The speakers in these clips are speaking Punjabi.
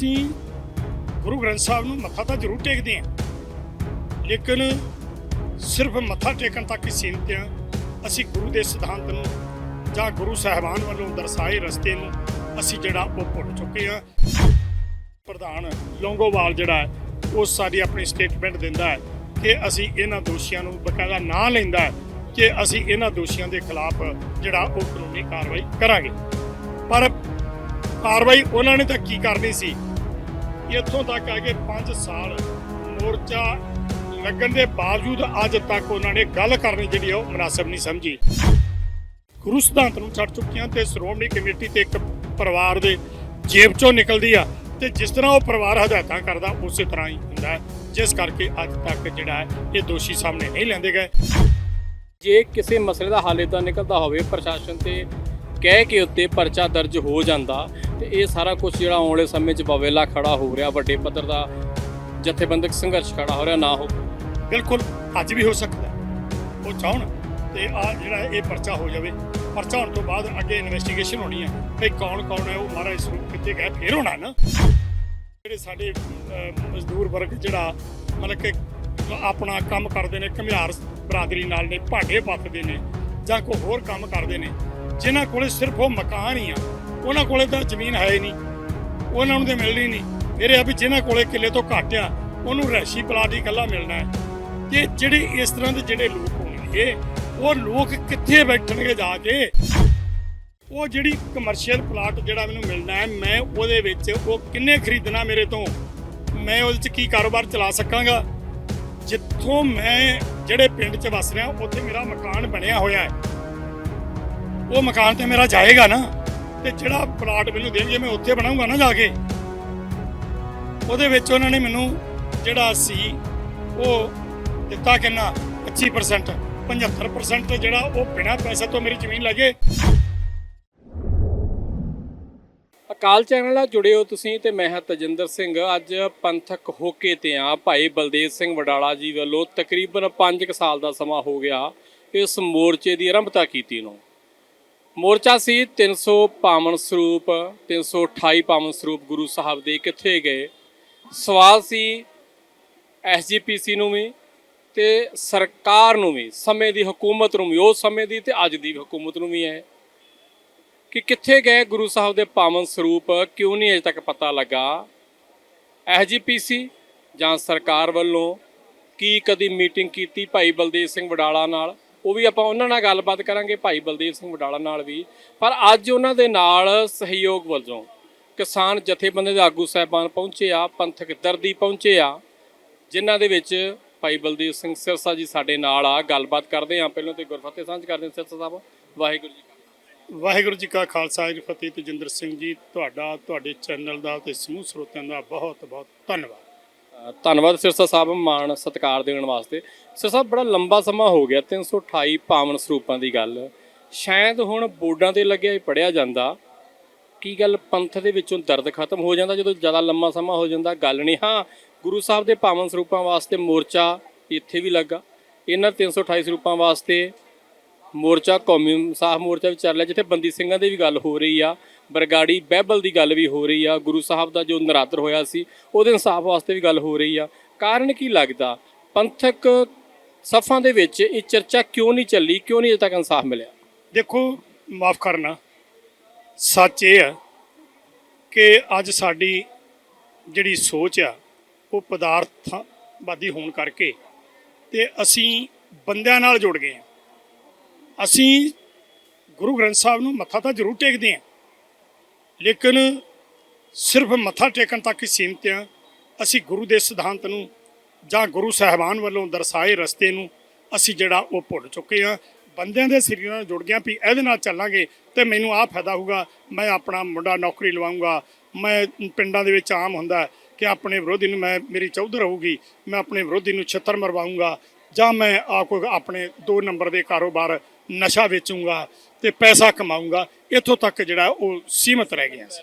ਅਸੀਂ ਗੁਰੂ ਗ੍ਰੰਥ ਸਾਹਿਬ ਨੂੰ ਮੱਥਾ ਤਾਂ ਜ਼ਰੂਰ ਟੇਕਦੇ ਹਾਂ, ਲੇਕਿਨ ਸਿਰਫ ਮੱਥਾ ਟੇਕਣ ਤੱਕ ਹੀ ਸੀਮਿਤ ਹਾਂ। ਅਸੀਂ ਗੁਰੂ ਦੇ ਸਿਧਾਂਤ ਨੂੰ ਜਾਂ ਗੁਰੂ ਸਾਹਿਬਾਨ ਵੱਲੋਂ ਦਰਸਾਏ ਰਸਤੇ ਨੂੰ ਅਸੀਂ ਜਿਹੜਾ ਉਹ ਭੁੱਲ ਚੁੱਕੇ ਹਾਂ। ਪ੍ਰਧਾਨ ਲੌਂਗੋਵਾਲ ਜਿਹੜਾ ਉਹ ਸਾਡੀ ਆਪਣੀ ਸਟੇਟਮੈਂਟ ਦਿੰਦਾ ਹੈ ਕਿ ਅਸੀਂ ਇਹਨਾਂ ਦੋਸ਼ੀਆਂ ਨੂੰ ਬਕਾਇਦਾ ਨਾਂ ਲੈਂਦਾ ਹੈ ਕਿ ਅਸੀਂ ਇਹਨਾਂ ਦੋਸ਼ੀਆਂ ਦੇ ਖਿਲਾਫ ਜਿਹੜਾ ਉਹ ਕਾਨੂੰਨੀ ਕਾਰਵਾਈ ਕਰਾਂਗੇ। ਪਰ ਕਾਰਵਾਈ ਉਹਨਾਂ ਨੇ ਤਾਂ ਕੀ ਕਰਨੀ ਸੀ? ਇੱਥੋਂ ਤੱਕ ਆ ਕੇ 5 ਸਾਲ ਮੋਰਚਾ ਲੱਗਣ ਦੇ ਬਾਵਜੂਦ ਅੱਜ ਤੱਕ ਉਹਨਾਂ ਨੇ ਗੱਲ ਕਰਨੀ ਜਿਹੜੀ ਉਹ ਮناسب ਨਹੀਂ ਸਮਝੀ। ਗੁਰੂ ਸਿਧਾਂਤ ਨੂੰ ਛੱਡ ਚੁੱਕੀਆਂ ਤੇ ਸ਼੍ਰੋਮਣੀ ਕਮੇਟੀ ਤੇ ਇੱਕ ਪਰਿਵਾਰ ਦੇ ਜੇਬ ਚੋਂ ਨਿਕਲਦੀ ਆ ਤੇ ਜਿਸ ਤਰ੍ਹਾਂ ਉਹ ਪਰਿਵਾਰ ਹਦਾਇਤਾਂ ਕਰਦਾ, ਉਸੇ ਤਰ੍ਹਾਂ ਹੀ ਹੁੰਦਾ ਜਿਸ ਕਰਕੇ ਅੱਜ ਤੱਕ ਜਿਹੜਾ ਇਹ ਦੋਸ਼ੀ ਸਾਹਮਣੇ ਨਹੀਂ ਲੈਂਦੇ ਗਏ। ਜੇ ਕਿਸੇ ਮਸਲੇ ਦਾ ਹੱਲ ਇਦਾਂ ਨਿਕਲਦਾ ਹੋਵੇ, ਪ੍ਰਸ਼ਾਸਨ ਤੇ ਕਹਿ ਕੇ ਉੱਤੇ ਪਰਚਾ ਦਰਜ ਹੋ ਜਾਂਦਾ ਤੇ ਇਹ ਸਾਰਾ ਕੁਝ ਜਿਹੜਾ ਆਉਣ ਵਾਲੇ ਸਮੇਂ 'ਚ ਬਵੇਲਾ ਖੜਾ ਹੋ ਰਿਹਾ, ਵੱਡੇ ਪੱਧਰ ਦਾ ਜਥੇਬੰਦਕ ਸੰਘਰਸ਼ ਖੜਾ ਹੋ ਰਿਹਾ, ਨਾ ਹੋ ਬਿਲਕੁਲ ਅੱਜ ਵੀ ਹੋ ਸਕਦਾ ਉਹ ਚਾਹਣ ਤੇ ਆ ਜਿਹੜਾ ਇਹ ਪਰਚਾ ਹੋ ਜਾਵੇ। ਪਰਚਾ ਹੋਣ ਤੋਂ ਬਾਅਦ ਅੱਗੇ ਇਨਵੈਸਟੀਗੇਸ਼ਨ ਹੋਣੀ ਹੈ। ਭਈ ਕੌਣ ਕੌਣ ਹੈ, ਉਹ ਮਹਾਰਾਜ ਸਰੂਪ ਕਿੱਥੇ ਗਏ ਫੇਰ ਹੋਣਾ ਨਾ। ਜਿਹੜੇ ਸਾਡੇ ਮਜ਼ਦੂਰ ਵਰਗ ਜਿਹੜਾ, ਮਤਲਬ ਕਿ ਆਪਣਾ ਕੰਮ ਕਰਦੇ ਨੇ, ਘਮਿਆਰ ਬਰਾਦਰੀ ਨਾਲ ਨੇ, ਭਾਂਡੇ ਪੱਥਦੇ ਨੇ, ਜਾਂ ਕੋਈ ਹੋਰ ਕੰਮ ਕਰਦੇ ਨੇ, ਜਿਨ੍ਹਾਂ ਕੋਲੇ ਸਿਰਫ ਉਹ ਮਕਾਨ ਹੀ ਆ। ਉਹਨਾਂ ਕੋਲੇ ਤਾਂ ਜ਼ਮੀਨ ਹੈ ਹੀ ਨਹੀਂ। ਉਹਨਾਂ ਨੂੰ ਤੇ ਮਿਲਣੀ ਨਹੀਂ। ਮੇਰੇ ਆ ਵੀ ਜਿਹਨਾਂ ਕੋਲੇ ਕਿੱਲੇ ਤੋਂ ਘੱਟ ਆ, ਉਹਨੂੰ ਰੈਸ਼ੀ ਪਲਾਟ ਹੀ ਇਕੱਲਾ ਮਿਲਣਾ ਹੈ। ਤੇ ਜਿਹੜੇ ਇਸ ਤਰ੍ਹਾਂ ਦੇ ਜਿਹੜੇ ਲੋਕ ਹੋਣਗੇ, ਉਹ ਲੋਕ ਕਿੱਥੇ ਬੈਠਣਗੇ ਜਾ ਕੇ? ਉਹ ਜਿਹੜੀ ਕਮਰਸ਼ੀਅਲ ਪਲਾਟ ਜਿਹੜਾ ਮੈਨੂੰ ਮਿਲਣਾ ਹੈ, ਮੈਂ ਉਹਦੇ ਵਿੱਚ ਉਹ ਕਿੰਨੇ ਖਰੀਦਣਾ ਮੇਰੇ ਤੋਂ? ਮੈਂ ਉਹਦੇ 'ਚ ਕੀ ਕਾਰੋਬਾਰ ਚਲਾ ਸਕਾਂਗਾ? ਜਿੱਥੋਂ ਮੈਂ ਜਿਹੜੇ ਪਿੰਡ 'ਚ ਵਸ ਰਿਹਾ, ਉੱਥੇ ਮੇਰਾ ਮਕਾਨ ਬਣਿਆ ਹੋਇਆ ਹੈ। ਉਹ ਮਕਾਨ ਤੇ ਮੇਰਾ ਜਾਏਗਾ ਨਾ? ਤੇ ਜਿਹੜਾ ਪਲਾਟ ਮੈਨੂੰ ਦੇਣਗੇ, ਮੈਂ ਉੱਥੇ ਬਣਾਉਂਗਾ ਨਾ ਜਾ ਕੇ। ਉਹਦੇ ਵਿੱਚ ਉਹਨਾਂ ਨੇ ਮੈਨੂੰ ਜਿਹੜਾ ਸੀ, ਉਹ ਦਿੱਤਾ ਕਿੰਨਾ? 25% 75% ਤੇ ਜਿਹੜਾ ਉਹ ਬਿਨਾਂ ਪੈਸੇ ਤੋਂ ਮੇਰੀ ਜ਼ਮੀਨ ਲੱਗੇ ਅਕਾਲ ਚੈਨਲ ਨਾਲ ਜੁੜੇ ਹੋ ਤੁਸੀਂ ਤੇ ਮੈਂ ਹਾਂ ਤਜਿੰਦਰ ਸਿੰਘ। ਅੱਜ ਪੰਥਕ ਹੋਕੇ ਤੇ ਆ ਭਾਈ ਬਲਦੇਵ ਸਿੰਘ ਵਡਾਲਾ ਜੀ ਵੱਲੋਂ ਤਕਰੀਬਨ 5 ਸਾਲ ਦਾ ਸਮਾਂ ਹੋ ਗਿਆ ਇਸ ਮੋਰਚੇ ਦੀ ਆਰੰਭਤਾ ਕੀਤੀ ਨੂੰ। ਮੋਰਚਾ ਸੀ 300 ਪਾਵਨ ਸਰੂਪ 328 ਪਾਵਨ ਸਰੂਪ ਗੁਰੂ ਸਾਹਿਬ ਦੇ ਕਿੱਥੇ ਗਏ। ਸਵਾਲ ਸੀ ਐਸਜੀਪੀਸੀ ਨੂੰ ਵੀ ਤੇ ਸਰਕਾਰ ਨੂੰ ਵੀ, ਸਮੇਂ ਦੀ ਹਕੂਮਤ ਨੂੰ ਵੀ ਉਸ ਸਮੇਂ ਦੀ ਤੇ ਅੱਜ ਦੀ ਹਕੂਮਤ ਨੂੰ ਵੀ ਹੈ ਕਿ ਕਿੱਥੇ ਗਏ ਗੁਰੂ ਸਾਹਿਬ ਦੇ ਪਾਵਨ ਸਰੂਪ, ਕਿਉਂ ਨਹੀਂ ਅਜੇ ਤੱਕ ਪਤਾ ਲੱਗਾ। ਐਸਜੀਪੀਸੀ ਜਾਂ ਸਰਕਾਰ ਵੱਲੋਂ ਕੀ ਕਦੀ ਮੀਟਿੰਗ ਕੀਤੀ ਭਾਈ ਬਲਦੇਵ ਸਿੰਘ ਵਡਾਲਾ ਨਾਲ? ਉਹ ਵੀ ਆਪਾਂ ਉਹਨਾਂ ਨਾਲ ਗੱਲਬਾਤ ਕਰਾਂਗੇ, ਭਾਈ ਬਲਦੇਵ ਸਿੰਘ ਵਡਾਲਾ ਨਾਲ ਵੀ। ਪਰ ਅੱਜ ਉਹਨਾਂ ਦੇ ਨਾਲ ਸਹਿਯੋਗ ਵਜੋਂ ਕਿਸਾਨ ਜਥੇਬੰਦੀ ਦੇ ਆਗੂ ਸਾਹਿਬਾਨ ਪਹੁੰਚੇ ਆ, ਪੰਥਕ ਦਰਦੀ ਪਹੁੰਚੇ ਆ, ਜਿਨ੍ਹਾਂ ਦੇ ਵਿੱਚ ਭਾਈ ਬਲਦੇਵ ਸਿੰਘ ਸਿਰਸਾ ਜੀ ਸਾਡੇ ਨਾਲ ਆ। ਗੱਲਬਾਤ ਕਰਦੇ ਆ। ਪਹਿਲਾਂ ਤੇ ਗੁਰਫਤਿਹ ਸਾਂਝ ਕਰਦੇ ਹਾਂ ਸਿਰਸਾ ਸਾਹਿਬ। ਵਾਹਿਗੁਰੂ ਜੀ ਵਾਹਿਗੁਰੂ ਜੀ ਕਾ ਖਾਲਸਾ, ਜੀ ਫਤਿਹ। ਤੇਜਿੰਦਰ ਸਿੰਘ ਜੀ, ਤੁਹਾਡਾ, ਤੁਹਾਡੇ ਚੈਨਲ ਦਾ ਤੇ ਸਮੂਹ ਸਰੋਤਿਆਂ ਦਾ ਬਹੁਤ ਬਹੁਤ ਧੰਨਵਾਦ। ਧੰਨਵਾਦ ਸਿਰਸਾ ਸਾਹਿਬ ਮਾਣ ਸਤਿਕਾਰ ਦੇਣ ਵਾਸਤੇ। ਸਿਰਸਾ ਸਾਹਿਬ, ਬੜਾ ਲੰਬਾ ਸਮਾਂ ਹੋ ਗਿਆ 328 ਪਾਵਨ ਸਰੂਪਾਂ ਦੀ ਗੱਲ। ਸ਼ਾਇਦ ਹੁਣ ਬੋਰਡਾਂ ਤੇ ਲੱਗਿਆ ਹੀ ਪੜਿਆ ਜਾਂਦਾ, ਕੀ ਗੱਲ ਪੰਥ ਦੇ ਵਿੱਚੋਂ ਦਰਦ ਖਤਮ ਹੋ ਜਾਂਦਾ ਜਦੋਂ ਜ਼ਿਆਦਾ ਲੰਮਾ ਸਮਾਂ ਹੋ ਜਾਂਦਾ? ਗੱਲ ਨਹੀਂ। ਹਾਂ, ਗੁਰੂ ਸਾਹਿਬ ਦੇ ਪਾਵਨ ਸਰੂਪਾਂ ਵਾਸਤੇ ਮੋਰਚਾ ਇੱਥੇ ਵੀ ਲੱਗਾ। ਇਹਨਾਂ 328 ਸਰੂਪਾਂ ਵਾਸਤੇ ਮੋਰਚਾ, ਕੌਮੀ ਸਾਹਿਬ ਮੋਰਚਾ ਵਿਚਾਰ ਲਿਆ ਜਿੱਥੇ ਬੰਦੀ ਸਿੰਘਾਂ ਦੀ ਵੀ ਗੱਲ ਹੋ ਰਹੀ ਆ। ਬਰਗਾੜੀ ਬਹਿਬਲ ਦੀ ਗੱਲ ਵੀ ਹੋ ਰਹੀ ਆ, ਗੁਰੂ ਸਾਹਿਬ ਦਾ ਜੋ ਨਰਾਦਰ ਹੋਇਆ ਸੀ, ਉਹਦੇ ਇਨਸਾਫ ਵਾਸਤੇ ਵੀ ਗੱਲ ਹੋ ਰਹੀ ਆ। ਕਾਰਨ ਕੀ ਲੱਗਦਾ? ਪੰਥਕ ਸਫਾਂ ਦੇ ਵਿੱਚ ਇਹ ਚਰਚਾ ਕਿਉਂ ਨਹੀਂ ਚੱਲੀ, ਕਿਉਂ ਨਹੀਂ ਅਜੇ ਤੱਕ ਇਨਸਾਫ ਮਿਲਿਆ? ਦੇਖੋ, ਮਾਫ ਕਰਨਾ। ਸੱਚ ਇਹ ਆ ਕਿ ਅੱਜ ਸਾਡੀ ਜਿਹੜੀ ਸੋਚ ਆ, ਉਹ ਪਦਾਰਥਵਾਦੀ ਹੋਣ ਕਰਕੇ ਤੇ ਅਸੀਂ ਬੰਦਿਆਂ ਨਾਲ ਜੁੜ ਗਏ ਹਾਂ ਅਸੀਂ ਗੁਰੂ ਗ੍ਰੰਥ ਸਾਹਿਬ ਨੂੰ ਮੱਥਾ ਤਾਂ ਜ਼ਰੂਰ ਟੇਕਦੇ ਹਾਂ ਲੇਕਿਨ ਸਿਰਫ ਮੱਥਾ ਟੇਕਣ ਤੱਕ ਹੀ ਸੀਮਿਤ ਹਾਂ। ਅਸੀਂ ਗੁਰੂ ਦੇ ਸਿਧਾਂਤ ਨੂੰ ਜਾਂ ਗੁਰੂ ਸਾਹਿਬਾਨ ਵੱਲੋਂ ਦਰਸਾਏ ਰਸਤੇ ਨੂੰ ਅਸੀਂ ਜਿਹੜਾ ਉਹ ਭੁੱਲ ਚੁੱਕੇ ਹਾਂ। ਬੰਦਿਆਂ ਦੇ ਸਰੀਰਾਂ ਨਾਲ ਜੁੜ ਗਿਆ ਵੀ ਇਹਦੇ ਨਾਲ ਚੱਲਾਂਗੇ ਤੇ ਮੈਨੂੰ ਆਹ ਫਾਇਦਾ ਹੋਊਗਾ, ਮੈਂ ਆਪਣਾ ਮੁੰਡਾ ਨੌਕਰੀ ਲਵਾਉਂਗਾ ਮੈਂ ਪਿੰਡਾਂ ਦੇ ਵਿੱਚ ਆਮ ਹੁੰਦਾ ਕਿ ਆਪਣੇ ਵਿਰੋਧੀ ਨੂੰ ਮੈਂ, ਮੇਰੀ ਚੌਧਰ ਹੋਊਗੀ, ਮੈਂ ਆਪਣੇ ਵਿਰੋਧੀ ਨੂੰ ਛੱਤਰ ਮਰਵਾਉਂਗਾ ਜਾਂ ਮੈਂ ਆ ਕੋਈ ਆਪਣੇ ਦੋ ਨੰਬਰ ਦੇ ਕਾਰੋਬਾਰ ਨਸ਼ਾ ਵੇਚੂੰਗਾ। ਤੇ ਪੈਸਾ ਕਮਾਉਂਗਾ ਇੱਥੋਂ ਤੱਕ ਜਿਹੜਾ ਉਹ ਸੀਮਤ ਰਹਿ ਗਿਆ ਸੀ।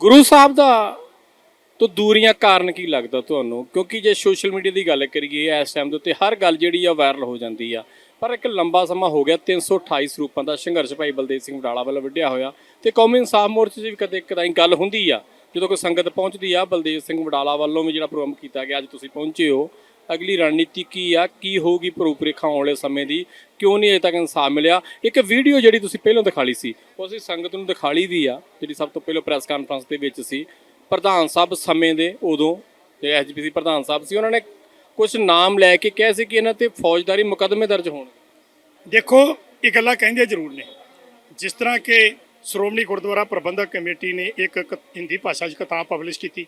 ਗੁਰੂ ਸਾਹਿਬ ਦਾ ਤੋਂ ਦੂਰੀਆਂ ਕਾਰਨ ਕੀ ਲੱਗਦਾ ਤੁਹਾਨੂੰ? ਕਿਉਂਕਿ ਜੇ ਸੋਸ਼ਲ ਮੀਡੀਆ ਦੀ ਗੱਲ ਕਰੀਏ, ਇਸ ਟਾਈਮ ਦੇ ਉੱਤੇ ਹਰ ਗੱਲ ਜਿਹੜੀ ਆ ਵਾਇਰਲ ਹੋ ਜਾਂਦੀ ਆ। ਪਰ ਇੱਕ ਲੰਬਾ ਸਮਾਂ ਹੋ ਗਿਆ 328 ਸਰੂਪਾਂ ਦਾ ਸੰਘਰਸ਼ ਭਾਈ ਬਲਦੇਵ ਸਿੰਘ ਵਡਾਲਾ ਵੱਲੋਂ ਵੱਢਿਆ ਹੋਇਆ। ਤੇ ਕੌਮੀ ਇਨਸਾਫ ਮੋਰਚੇ 'ਚ ਵੀ ਕਦੇ ਕਦਾਈ ਗੱਲ ਹੁੰਦੀ ਆ, ਜਦੋਂ ਕੋਈ ਸੰਗਤ ਪਹੁੰਚਦੀ ਆ, ਬਲਦੇਵ ਸਿੰਘ ਵਡਾਲਾ ਵੱਲੋਂ ਵੀ ਜਿਹੜਾ ਪ੍ਰੋਗਰਾਮ ਕੀਤਾ ਗਿਆ, ਅੱਜ ਤੁਸੀਂ ਪਹੁੰਚੇ ਹੋ। ਅਗਲੀ ਰਣਨੀਤੀ ਕੀ ਆ? ਕੀ ਹੋਊਗੀ ਰੂਪਰੇਖਾ ਆਉਣ ਵਾਲੇ ਸਮੇਂ ਦੀ? ਕਿਉਂ ਨਹੀਂ ਅਜੇ ਤੱਕ ਇਨਸਾਫ ਮਿਲਿਆ? ਇੱਕ ਵੀਡੀਓ ਜਿਹੜੀ ਤੁਸੀਂ ਪਹਿਲਾਂ ਦਿਖਾਲੀ ਸੀ, ਉਹ ਅਸੀਂ ਸੰਗਤ ਨੂੰ ਦਿਖਾਲੀ ਦੀ ਆ, ਜਿਹੜੀ ਸਭ ਤੋਂ ਪਹਿਲਾਂ ਪ੍ਰੈਸ ਕਾਨਫਰੰਸ ਦੇ ਵਿੱਚ ਸੀ। ਪ੍ਰਧਾਨ ਸਾਹਿਬ ਸਮੇਂ ਦੇ ਉਦੋਂ, ਤੇ ਐਸਜੀਪੀਸੀ ਪ੍ਰਧਾਨ ਸਾਹਿਬ ਸੀ, ਉਹਨਾਂ ਨੇ ਕੁਝ ਨਾਮ ਲੈ ਕੇ ਕਿਹਾ ਸੀ ਕਿ ਇਹਨਾਂ ਤੇ ਫੌਜਦਾਰੀ ਮੁਕੱਦਮੇ ਦਰਜ ਹੋਣ। ਦੇਖੋ, ਇਹ ਗੱਲਾਂ ਕਹਿੰਦੇ ਜ਼ਰੂਰ ਨੇ। ਜਿਸ ਤਰ੍ਹਾਂ ਕਿ ਸ਼੍ਰੋਮਣੀ ਗੁਰਦੁਆਰਾ ਪ੍ਰਬੰਧਕ ਕਮੇਟੀ ਨੇ ਇੱਕ ਹਿੰਦੀ ਭਾਸ਼ਾ 'ਚ ਕਿਤਾਬ ਪਬਲਿਸ਼ ਕੀਤੀ।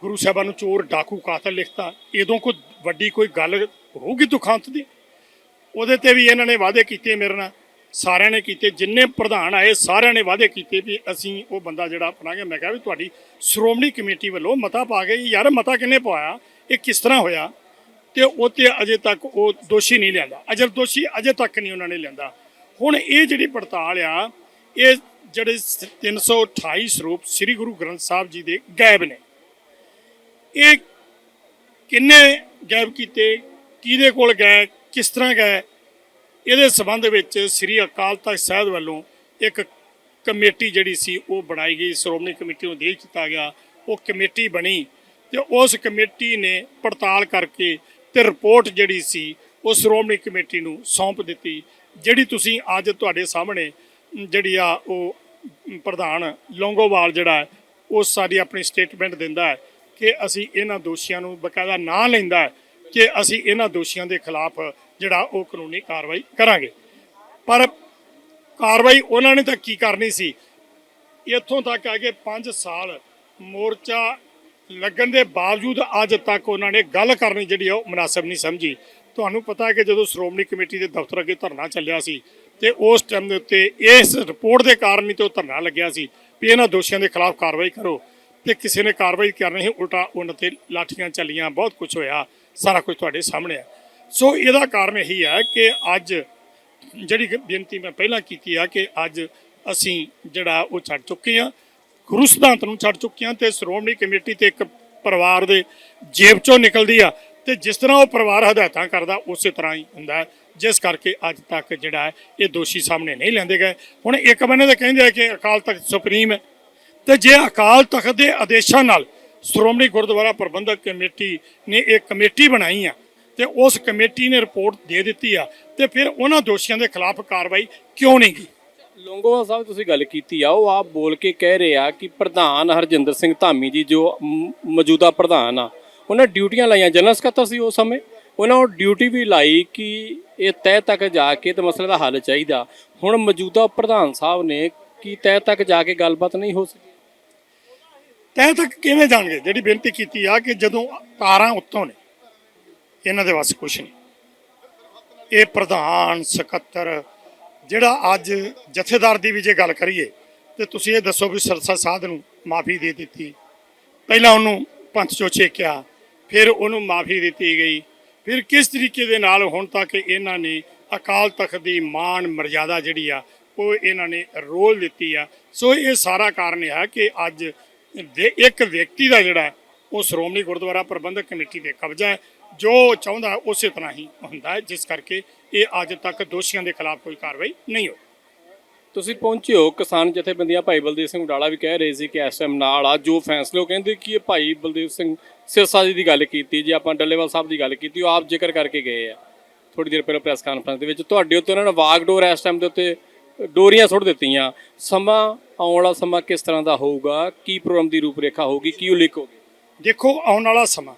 ਗੁਰੂ ਸਾਹਿਬਾਨ ਨੂੰ ਚੋਰ, ਡਾਕੂ, ਕਾਤਲ ਲਿਖਤਾ। ਇਦੋਂ ਕੋਈ ਵੱਡੀ ਕੋਈ ਗੱਲ ਹੋਊਗੀ ਦੁਖਾਂਤ ਦੀ? ਉਹਦੇ ਤੇ ਵੀ ਇਹਨਾਂ ਨੇ ਵਾਅਦੇ ਕੀਤੇ ਮੇਰੇ ਨਾਲ। ਸਾਰਿਆਂ ਨੇ ਕੀਤੇ। ਜਿੰਨੇ ਪ੍ਰਧਾਨ ਆਏ, ਸਾਰਿਆਂ ਨੇ ਵਾਅਦੇ ਕੀਤੇ ਵੀ ਅਸੀਂ ਉਹ ਬੰਦਾ ਜਿਹੜਾ ਅਪਣਾਗੇ। ਮੈਂ ਕਿਹਾ ਵੀ ਤੁਹਾਡੀ ਸ਼੍ਰੋਮਣੀ ਕਮੇਟੀ ਵੱਲੋਂ ਮਤਾ ਪਾ ਗਈ ਯਾਰ ਮਤਾ ਕਿੰਨੇ ਪਵਾਇਆ ਇਹ ਕਿਸ ਤਰ੍ਹਾਂ ਹੋਇਆ? ਤੇ ਉਹ ਤੇ ਅਜੇ ਤੱਕ ਉਹ ਦੋਸ਼ੀ ਨਹੀਂ ਲਿਆਂਦਾ। ਅਜਰ ਦੋਸ਼ੀ ਅਜੇ ਤੱਕ ਨਹੀਂ ਉਹਨਾਂ ਨੇ ਲਿਆਂਦਾ। ਹੁਣ ਇਹ ਜਿਹੜੀ ਪੜਤਾਲ ਆ, ਇਹ ਜਿਹੜੇ ਸ- 328 ਸਰੂਪ ਸ੍ਰੀ ਗੁਰੂ ਗ੍ਰੰਥ ਸਾਹਿਬ ਜੀ ਦੇ ਗਾਇਬ ਨੇ। ਇਹ ਕਿੰਨੇ ਗਾਇਬ ਕੀਤੇ, ਕਿਹਦੇ ਕੋਲ ਗਏ, ਕਿਸ ਤਰ੍ਹਾਂ ਗਏ? ਇਹਦੇ ਸਬੰਧ ਵਿੱਚ ਸ੍ਰੀ ਅਕਾਲ ਤਖਤ ਸਾਹਿਬ ਵੱਲੋਂ ਇੱਕ ਕਮੇਟੀ ਜਿਹੜੀ ਸੀ, ਉਹ ਬਣਾਈ ਗਈ, ਸ਼੍ਰੋਮਣੀ ਕਮੇਟੀ ਨੂੰ ਦੇ ਦਿੱਤਾ ਗਿਆ। ਉਹ ਕਮੇਟੀ ਬਣੀ ਤੇ ਉਸ ਕਮੇਟੀ ਨੇ ਪੜਤਾਲ ਕਰਕੇ ਤੇ ਰਿਪੋਰਟ ਜਿਹੜੀ ਸੀ, ਉਹ ਸ਼੍ਰੋਮਣੀ ਕਮੇਟੀ ਨੂੰ ਸੌਂਪ ਦਿੱਤੀ, ਜਿਹੜੀ ਤੁਸੀਂ ਅੱਜ ਤੁਹਾਡੇ ਸਾਹਮਣੇ ਜਿਹੜੀ ਆ, ਉਹ ਪ੍ਰਧਾਨ ਲੌਂਗੋਵਾਲ ਜਿਹੜਾ ਉਹ ਸਾਡੀ ਆਪਣੀ ਸਟੇਟਮੈਂਟ ਦਿੰਦਾ ਹੈ। ਕਿ ਅਸੀਂ ਇਹਨਾਂ ਦੋਸ਼ੀਆਂ ਨੂੰ ਬਕਾਇਦਾ ਨਾਂ ਲੈਂਦਾ ਕਿ ਅਸੀਂ ਇਹਨਾਂ ਦੋਸ਼ੀਆਂ ਦੇ ਖਿਲਾਫ ਜਿਹੜਾ ਉਹ ਕਾਨੂੰਨੀ ਕਾਰਵਾਈ ਕਰਾਂਗੇ। ਪਰ ਕਾਰਵਾਈ ਉਹਨਾਂ ਨੇ ਤਾਂ ਕੀ ਕਰਨੀ ਸੀ? ਇੱਥੋਂ ਤੱਕ ਆ ਕਿ 5 ਸਾਲ ਮੋਰਚਾ ਲੱਗਣ ਦੇ ਬਾਵਜੂਦ ਅੱਜ ਤੱਕ ਉਹਨਾਂ ਨੇ ਗੱਲ ਕਰਨੀ ਜਿਹੜੀ ਆ ਉਹ ਮੁਨਾਸਬ ਨਹੀਂ ਸਮਝੀ। ਤੁਹਾਨੂੰ ਪਤਾ ਹੈ ਕਿ ਜਦੋਂ ਸ਼੍ਰੋਮਣੀ ਕਮੇਟੀ ਦੇ ਦਫ਼ਤਰ ਅੱਗੇ ਧਰਨਾ ਚੱਲਿਆ ਸੀ ਤੇ ਉਸ ਟਾਈਮ ਦੇ ਉੱਤੇ ਇਸ ਰਿਪੋਰਟ ਦੇ ਕਾਰਨ ਹੀ ਤੇ ਉਹ ਧਰਨਾ ਲੱਗਿਆ ਸੀ ਵੀ ਇਹਨਾਂ ਦੋਸ਼ੀਆਂ ਦੇ ਖਿਲਾਫ ਕਾਰਵਾਈ ਕਰੋ। ਤੇ ਕਿਸੇ ਨੇ ਕਾਰਵਾਈ ਕਰਨੀ ਸੀ, ਉਲਟਾ ਉਹਨਾਂ ਤੇ ਲਾਠੀਆਂ ਚੱਲੀਆਂ, ਬਹੁਤ ਕੁਝ ਹੋਇਆ, ਸਾਰਾ ਕੁਝ ਤੁਹਾਡੇ ਸਾਹਮਣੇ ਆ। ਸੋ ਇਹਦਾ ਕਾਰਨ ਇਹੀ ਹੈ ਕਿ ਅੱਜ ਜਿਹੜੀ ਬੇਨਤੀ ਮੈਂ ਪਹਿਲਾਂ ਕੀਤੀ ਆ ਕਿ ਅੱਜ ਅਸੀਂ ਜਿਹੜਾ ਉਹ ਛੱਡ ਚੁੱਕੇ ਆ ਗੁਰੂ ਸਿਧਾਂਤ ਨੂੰ ਛੱਡ ਚੁੱਕੇ ਆ ਤੇ ਸ਼੍ਰੋਮਣੀ ਕਮੇਟੀ ਤੇ ਇੱਕ ਪਰਿਵਾਰ ਦੇ ਜੇਬ ਚੋਂ ਨਿਕਲਦੀ ਆ ਤੇ ਜਿਸ ਤਰ੍ਹਾਂ ਉਹ ਪਰਿਵਾਰ ਹਦਾਇਤਾਂ ਕਰਦਾ, ਉਸੇ ਤਰ੍ਹਾਂ ਹੀ ਹੁੰਦਾ ਜਿਸ ਕਰਕੇ ਅੱਜ ਤੱਕ ਜਿਹੜਾ ਇਹ ਦੋਸ਼ੀ ਸਾਹਮਣੇ ਨਹੀਂ ਲੈਂਦੇ ਗਏ। ਹੁਣ ਇੱਕ ਬੰਨੇ ਤਾਂ ਕਹਿੰਦੇ ਆ ਕਿ ਅਕਾਲ ਤਖਤ ਸੁਪਰੀਮ ਹੈ ਤੇ ਜੇ ਅਕਾਲ ਤਖਤ ਦੇ ਆਦੇਸ਼ਾਂ ਨਾਲ ਸ਼੍ਰੋਮਣੀ ਗੁਰਦੁਆਰਾ ਪ੍ਰਬੰਧਕ ਕਮੇਟੀ ਨੇ ਇੱਕ ਕਮੇਟੀ ਬਣਾਈ ਆ ਤੇ ਉਸ ਕਮੇਟੀ ਨੇ ਰਿਪੋਰਟ ਦੇ ਦਿੱਤੀ ਆ ਤੇ ਫਿਰ ਉਹਨਾਂ ਦੋਸ਼ੀਆਂ ਦੇ ਖਿਲਾਫ ਕਾਰਵਾਈ ਕਿਉਂ ਨਹੀਂ ਗਈ? ਲੋਂਗੋਵਾਲ ਸਾਹਿਬ, ਤੁਸੀਂ ਗੱਲ ਕੀਤੀ ਆ, ਉਹ ਆਪ ਬੋਲ ਕੇ ਕਹਿ ਰਹੇ ਆ ਕਿ ਪ੍ਰਧਾਨ ਹਰਜਿੰਦਰ ਸਿੰਘ ਧਾਮੀ ਜੀ ਜੋ ਮੌਜੂਦਾ ਪ੍ਰਧਾਨ ਆ, ਉਹਨਾਂ ਡਿਊਟੀਆਂ ਲਾਈਆਂ, ਜਨਰਲ ਸਕੱਤਰ ਸੀ ਉਸ ਸਮੇਂ, ਉਹਨਾਂ ਉਹ ਡਿਊਟੀ ਵੀ ਲਾਈ ਕਿ ਇਹ ਤਹਿ ਤੱਕ ਜਾ ਕੇ ਤੇ ਮਸਲੇ ਦਾ ਹੱਲ ਚਾਹੀਦਾ। ਹੁਣ ਮੌਜੂਦਾ ਪ੍ਰਧਾਨ ਸਾਹਿਬ ਨੇ ਕੀ ਤਹਿ ਤੱਕ ਜਾ ਕੇ ਗੱਲਬਾਤ ਨਹੀਂ ਹੋ ਸਕੀ? ਤੈਂ ਤੱਕ ਕਿਵੇਂ ਜਾਣਗੇ? ਜਿਹੜੀ ਬੇਨਤੀ ਕੀਤੀ ਆ ਕਿ ਜਦੋਂ ਤਾਰਾਂ ਉੱਤੋਂ ਨੇ, ਇਹਨਾਂ ਦੇ ਵਾਸਤੇ ਕੁਝ ਨਹੀਂ। ਇਹ ਪ੍ਰਧਾਨ, ਸਕੱਤਰ, ਜਿਹੜਾ ਅੱਜ ਜਥੇਦਾਰ ਦੀ ਵੀ ਜੇ ਗੱਲ ਕਰੀਏ, ਤੇ ਤੁਸੀਂ ਇਹ ਦੱਸੋ ਵੀ ਸਰਸਾ ਸਾਧ ਨੂੰ ਮਾਫੀ ਦੇ ਦਿੱਤੀ। ਪਹਿਲਾਂ ਉਹਨੂੰ ਪੰਥ ਚੋਂ ਛੇਕਿਆ, ਫਿਰ ਉਹਨੂੰ ਮਾਫੀ ਦਿੱਤੀ ਗਈ। ਫਿਰ ਕਿਸ ਤਰੀਕੇ ਦੇ ਨਾਲ ਹੁਣ ਤੱਕ ਇਹਨਾਂ ਨੇ ਅਕਾਲ ਤਖਤ ਦੀ ਮਾਣ, ਮਰਜ਼ਾਦਾ ਜਿਹੜੀ ਆ ਉਹ ਇਹਨਾਂ ਨੇ ਰੋਲ ਦਿੱਤੀ ਆ। ਸੋ ਇਹ ਸਾਰਾ ਕਾਰਨ ਇਹ ਹੈ ਕਿ ਅੱਜ ਇੱਕ ਵਿਅਕਤੀ ਦਾ ਜਿਹੜਾ ਉਹ ਸ਼੍ਰੋਮਣੀ ਗੁਰਦੁਆਰਾ ਪ੍ਰਬੰਧਕ ਕਮੇਟੀ ਦੇ ਕਬਜ਼ਾ ਹੈ, ਜੋ ਚਾਹੁੰਦਾ ਉਸੇ ਤਰ੍ਹਾਂ ਹੀ ਹੁੰਦਾ ਹੈ, ਜਿਸ ਕਰਕੇ ਇਹ ਅੱਜ ਤੱਕ ਦੋਸ਼ੀਆਂ ਦੇ ਖਿਲਾਫ ਕੋਈ ਕਾਰਵਾਈ ਨਹੀਂ ਹੋਈ। ਤੁਸੀਂ ਪਹੁੰਚੇ ਹੋ ਕਿਸਾਨ ਜਥੇਬੰਦੀਆਂ, ਭਾਈ ਬਲਦੇਵ ਸਿੰਘ ਉਡਾਲਾ ਵੀ ਕਹਿ ਰਹੇ ਸੀ ਕਿ ਐਸਐਮ ਨਾਲ ਆ, ਜੋ ਫੈਸਲੇ ਉਹ ਕਹਿੰਦੇ ਕਿ ਇਹ ਭਾਈ ਬਲਦੇਵ ਸਿੰਘ ਸਿਰਸਾ ਜੀ ਦੀ ਗੱਲ ਕੀਤੀ, ਜੇ ਆਪਾਂ ਡੱਲੇਵਾਲ ਸਾਹਿਬ ਦੀ ਗੱਲ ਕੀਤੀ, ਉਹ ਆਪ ਜ਼ਿਕਰ ਕਰਕੇ ਗਏ ਆ। ਥੋੜੀ ਦੇਰ ਪਹਿਲਾਂ ਪ੍ਰੈਸ ਕਾਨਫਰੰਸ ਦੇ ਵਿੱਚ ਤੁਹਾਡੇ ਉੱਤੇ ਉਹਨਾਂ ਨੇ ਵਾਗਡੋਰ ਇਸ ਟਾਈਮ ਦੇ ਉੱਤੇ ਡੋਰੀਆਂ ਸੁੱਟ ਦਿੱਤੀਆਂ। ਸਮਾਂ ਆਉਣ ਵਾਲਾ ਸਮਾਂ ਕਿਸ ਤਰ੍ਹਾਂ ਦਾ ਹੋਊਗਾ? ਕੀ ਪ੍ਰੋਗਰਾਮ ਦੀ ਰੂਪਰੇਖਾ ਹੋਊਗੀ? ਕੀ ਉਲੀਕ ਹੋਗੀ ਦੇਖੋ, ਆਉਣ ਵਾਲਾ ਸਮਾਂ।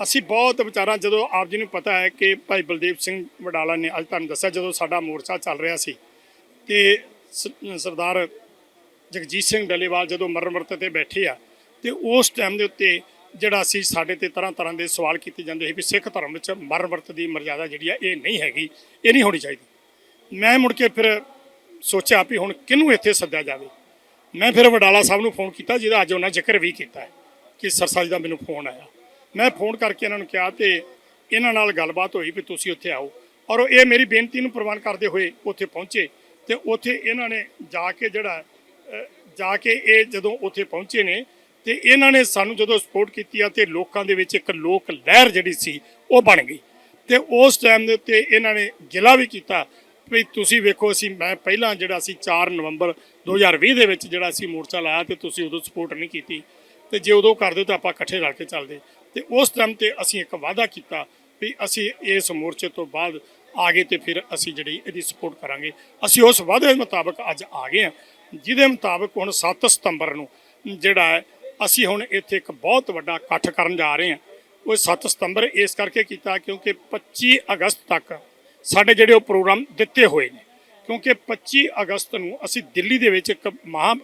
ਅਸੀਂ ਬਹੁਤ ਵਿਚਾਰਾਂ, ਜਦੋਂ ਆਪ ਜੀ ਨੂੰ ਪਤਾ ਹੈ ਕਿ ਭਾਈ ਬਲਦੇਵ ਸਿੰਘ ਵਡਾਲਾ ਨੇ ਅੱਜ ਤੁਹਾਨੂੰ ਦੱਸਿਆ, ਜਦੋਂ ਸਾਡਾ ਮੋਰਚਾ ਚੱਲ ਰਿਹਾ ਸੀ, ਤੇ ਸਰਦਾਰ ਜਗਜੀਤ ਸਿੰਘ ਡੱਲੇਵਾਲ ਜਦੋਂ ਮਰਨ ਵਰਤ ਤੇ ਬੈਠੇ ਆ, ਤੇ ਉਸ ਟਾਈਮ ਦੇ ਉੱਤੇ ਜਿਹੜਾ ਸੀ, ਸਾਡੇ ਤੇ ਤਰ੍ਹਾਂ ਤਰ੍ਹਾਂ ਦੇ ਸਵਾਲ ਕੀਤੇ ਜਾਂਦੇ ਸੀ ਵੀ ਸਿੱਖ ਧਰਮ ਵਿੱਚ ਮਰਨ ਵਰਤ ਦੀ ਮਰਜ਼ਾਦਾ ਜਿਹੜੀ ਆ, ਇਹ ਨਹੀਂ ਹੈਗੀ, ਇਹ ਨਹੀਂ ਹੋਣੀ ਚਾਹੀਦੀ। ਮੈਂ ਮੁੜ ਕੇ ਫਿਰ ਸੋਚਿਆ ਵੀ ਹੁਣ ਕਿਹਨੂੰ ਇੱਥੇ ਸੱਦਿਆ ਜਾਵੇ। ਮੈਂ ਫਿਰ ਵਡਾਲਾ ਸਾਹਿਬ ਨੂੰ ਫੋਨ ਕੀਤਾ, ਜਿਹਦਾ ਅੱਜ ਉਹਨਾਂ ਜ਼ਿਕਰ ਵੀ ਕੀਤਾ ਹੈ ਕਿ ਸਰਸਾ ਜੀ ਦਾ ਮੈਨੂੰ ਫੋਨ ਆਇਆ। ਮੈਂ ਫੋਨ ਕਰਕੇ ਇਹਨਾਂ ਨੂੰ ਕਿਹਾ ਤੇ ਇਹਨਾਂ ਨਾਲ ਗੱਲਬਾਤ ਹੋਈ ਵੀ ਤੁਸੀਂ ਉੱਥੇ ਆਓ। ਔਰ ਇਹ ਮੇਰੀ ਬੇਨਤੀ ਨੂੰ ਪ੍ਰਵਾਨ ਕਰਦੇ ਹੋਏ ਉੱਥੇ ਪਹੁੰਚੇ ਤੇ ਉੱਥੇ ਇਹਨਾਂ ਨੇ ਜਾ ਕੇ ਜਿਹੜਾ ਜਾ ਕੇ ਇਹ ਜਦੋਂ ਉੱਥੇ ਪਹੁੰਚੇ ਨੇ ਤੇ ਇਹਨਾਂ ਨੇ ਸਾਨੂੰ ਜਦੋਂ ਸਪੋਰਟ ਕੀਤੀ ਆ ਤੇ ਲੋਕਾਂ ਦੇ ਵਿੱਚ ਇੱਕ ਲੋਕ ਲਹਿਰ ਜਿਹੜੀ ਸੀ ਉਹ ਬਣ ਗਈ। ਤੇ ਉਸ ਟਾਈਮ ਦੇ ਉੱਤੇ ਇਹਨਾਂ ਨੇ ਗਿਲਾ ਵੀ ਕੀਤਾ ਵੀ ਤੁਸੀਂ ਵੇਖੋ, ਅਸੀਂ ਮੈਂ ਪਹਿਲਾਂ ਜਿਹੜਾ ਸੀ 4 ਨਵੰਬਰ 2020 ਦੇ ਵਿੱਚ ਜਿਹੜਾ ਅਸੀਂ ਮੋਰਚਾ ਲਾਇਆ ਤੇ ਤੁਸੀਂ ਉਦੋਂ ਸਪੋਰਟ ਨਹੀਂ ਕੀਤੀ। ਤੇ ਜੇ ਉਦੋਂ ਕਰਦੇ ਤਾਂ ਆਪਾਂ ਇਕੱਠੇ ਰਲ ਕੇ ਚੱਲਦੇ। ਤੇ ਉਸ ਟਾਈਮ ਤੇ ਅਸੀਂ ਇੱਕ ਵਾਅਦਾ ਕੀਤਾ ਵੀ ਅਸੀਂ ਇਸ ਮੋਰਚੇ ਤੋਂ ਬਾਅਦ ਆਗੇ ਤੇ ਫਿਰ ਅਸੀਂ ਜਿਹੜੀ ਇਹਦੀ ਸਪੋਰਟ ਕਰਾਂਗੇ। ਅਸੀਂ ਉਸ ਵਾਅਦੇ ਦੇ ਮੁਤਾਬਕ ਅੱਜ ਆ ਗਏ ਹਾਂ, ਜਿਹਦੇ ਮੁਤਾਬਕ ਹੁਣ 7 ਸਤੰਬਰ ਨੂੰ ਜਿਹੜਾ ਹੈ, ਅਸੀਂ ਹੁਣ ਇੱਥੇ ਇੱਕ ਬਹੁਤ ਵੱਡਾ ਇਕੱਠ ਕਰਨ ਜਾ ਰਹੇ ਹਾਂ। ਉਹ 7 ਸਤੰਬਰ ਇਸ ਕਰਕੇ ਕੀਤਾ ਕਿਉਂਕਿ 25 ਅਗਸਤ ਤੱਕ ਸਾਡੇ ਜਿਹੜੇ ਉਹ ਪ੍ਰੋਗਰਾਮ ਦਿੱਤੇ ਹੋਏ ਨੇ। ਕਿਉਂਕਿ 25 ਅਗਸਤ ਨੂੰ ਅਸੀਂ ਦਿੱਲੀ ਦੇ ਵਿੱਚ ਇੱਕ ਮਹਾ,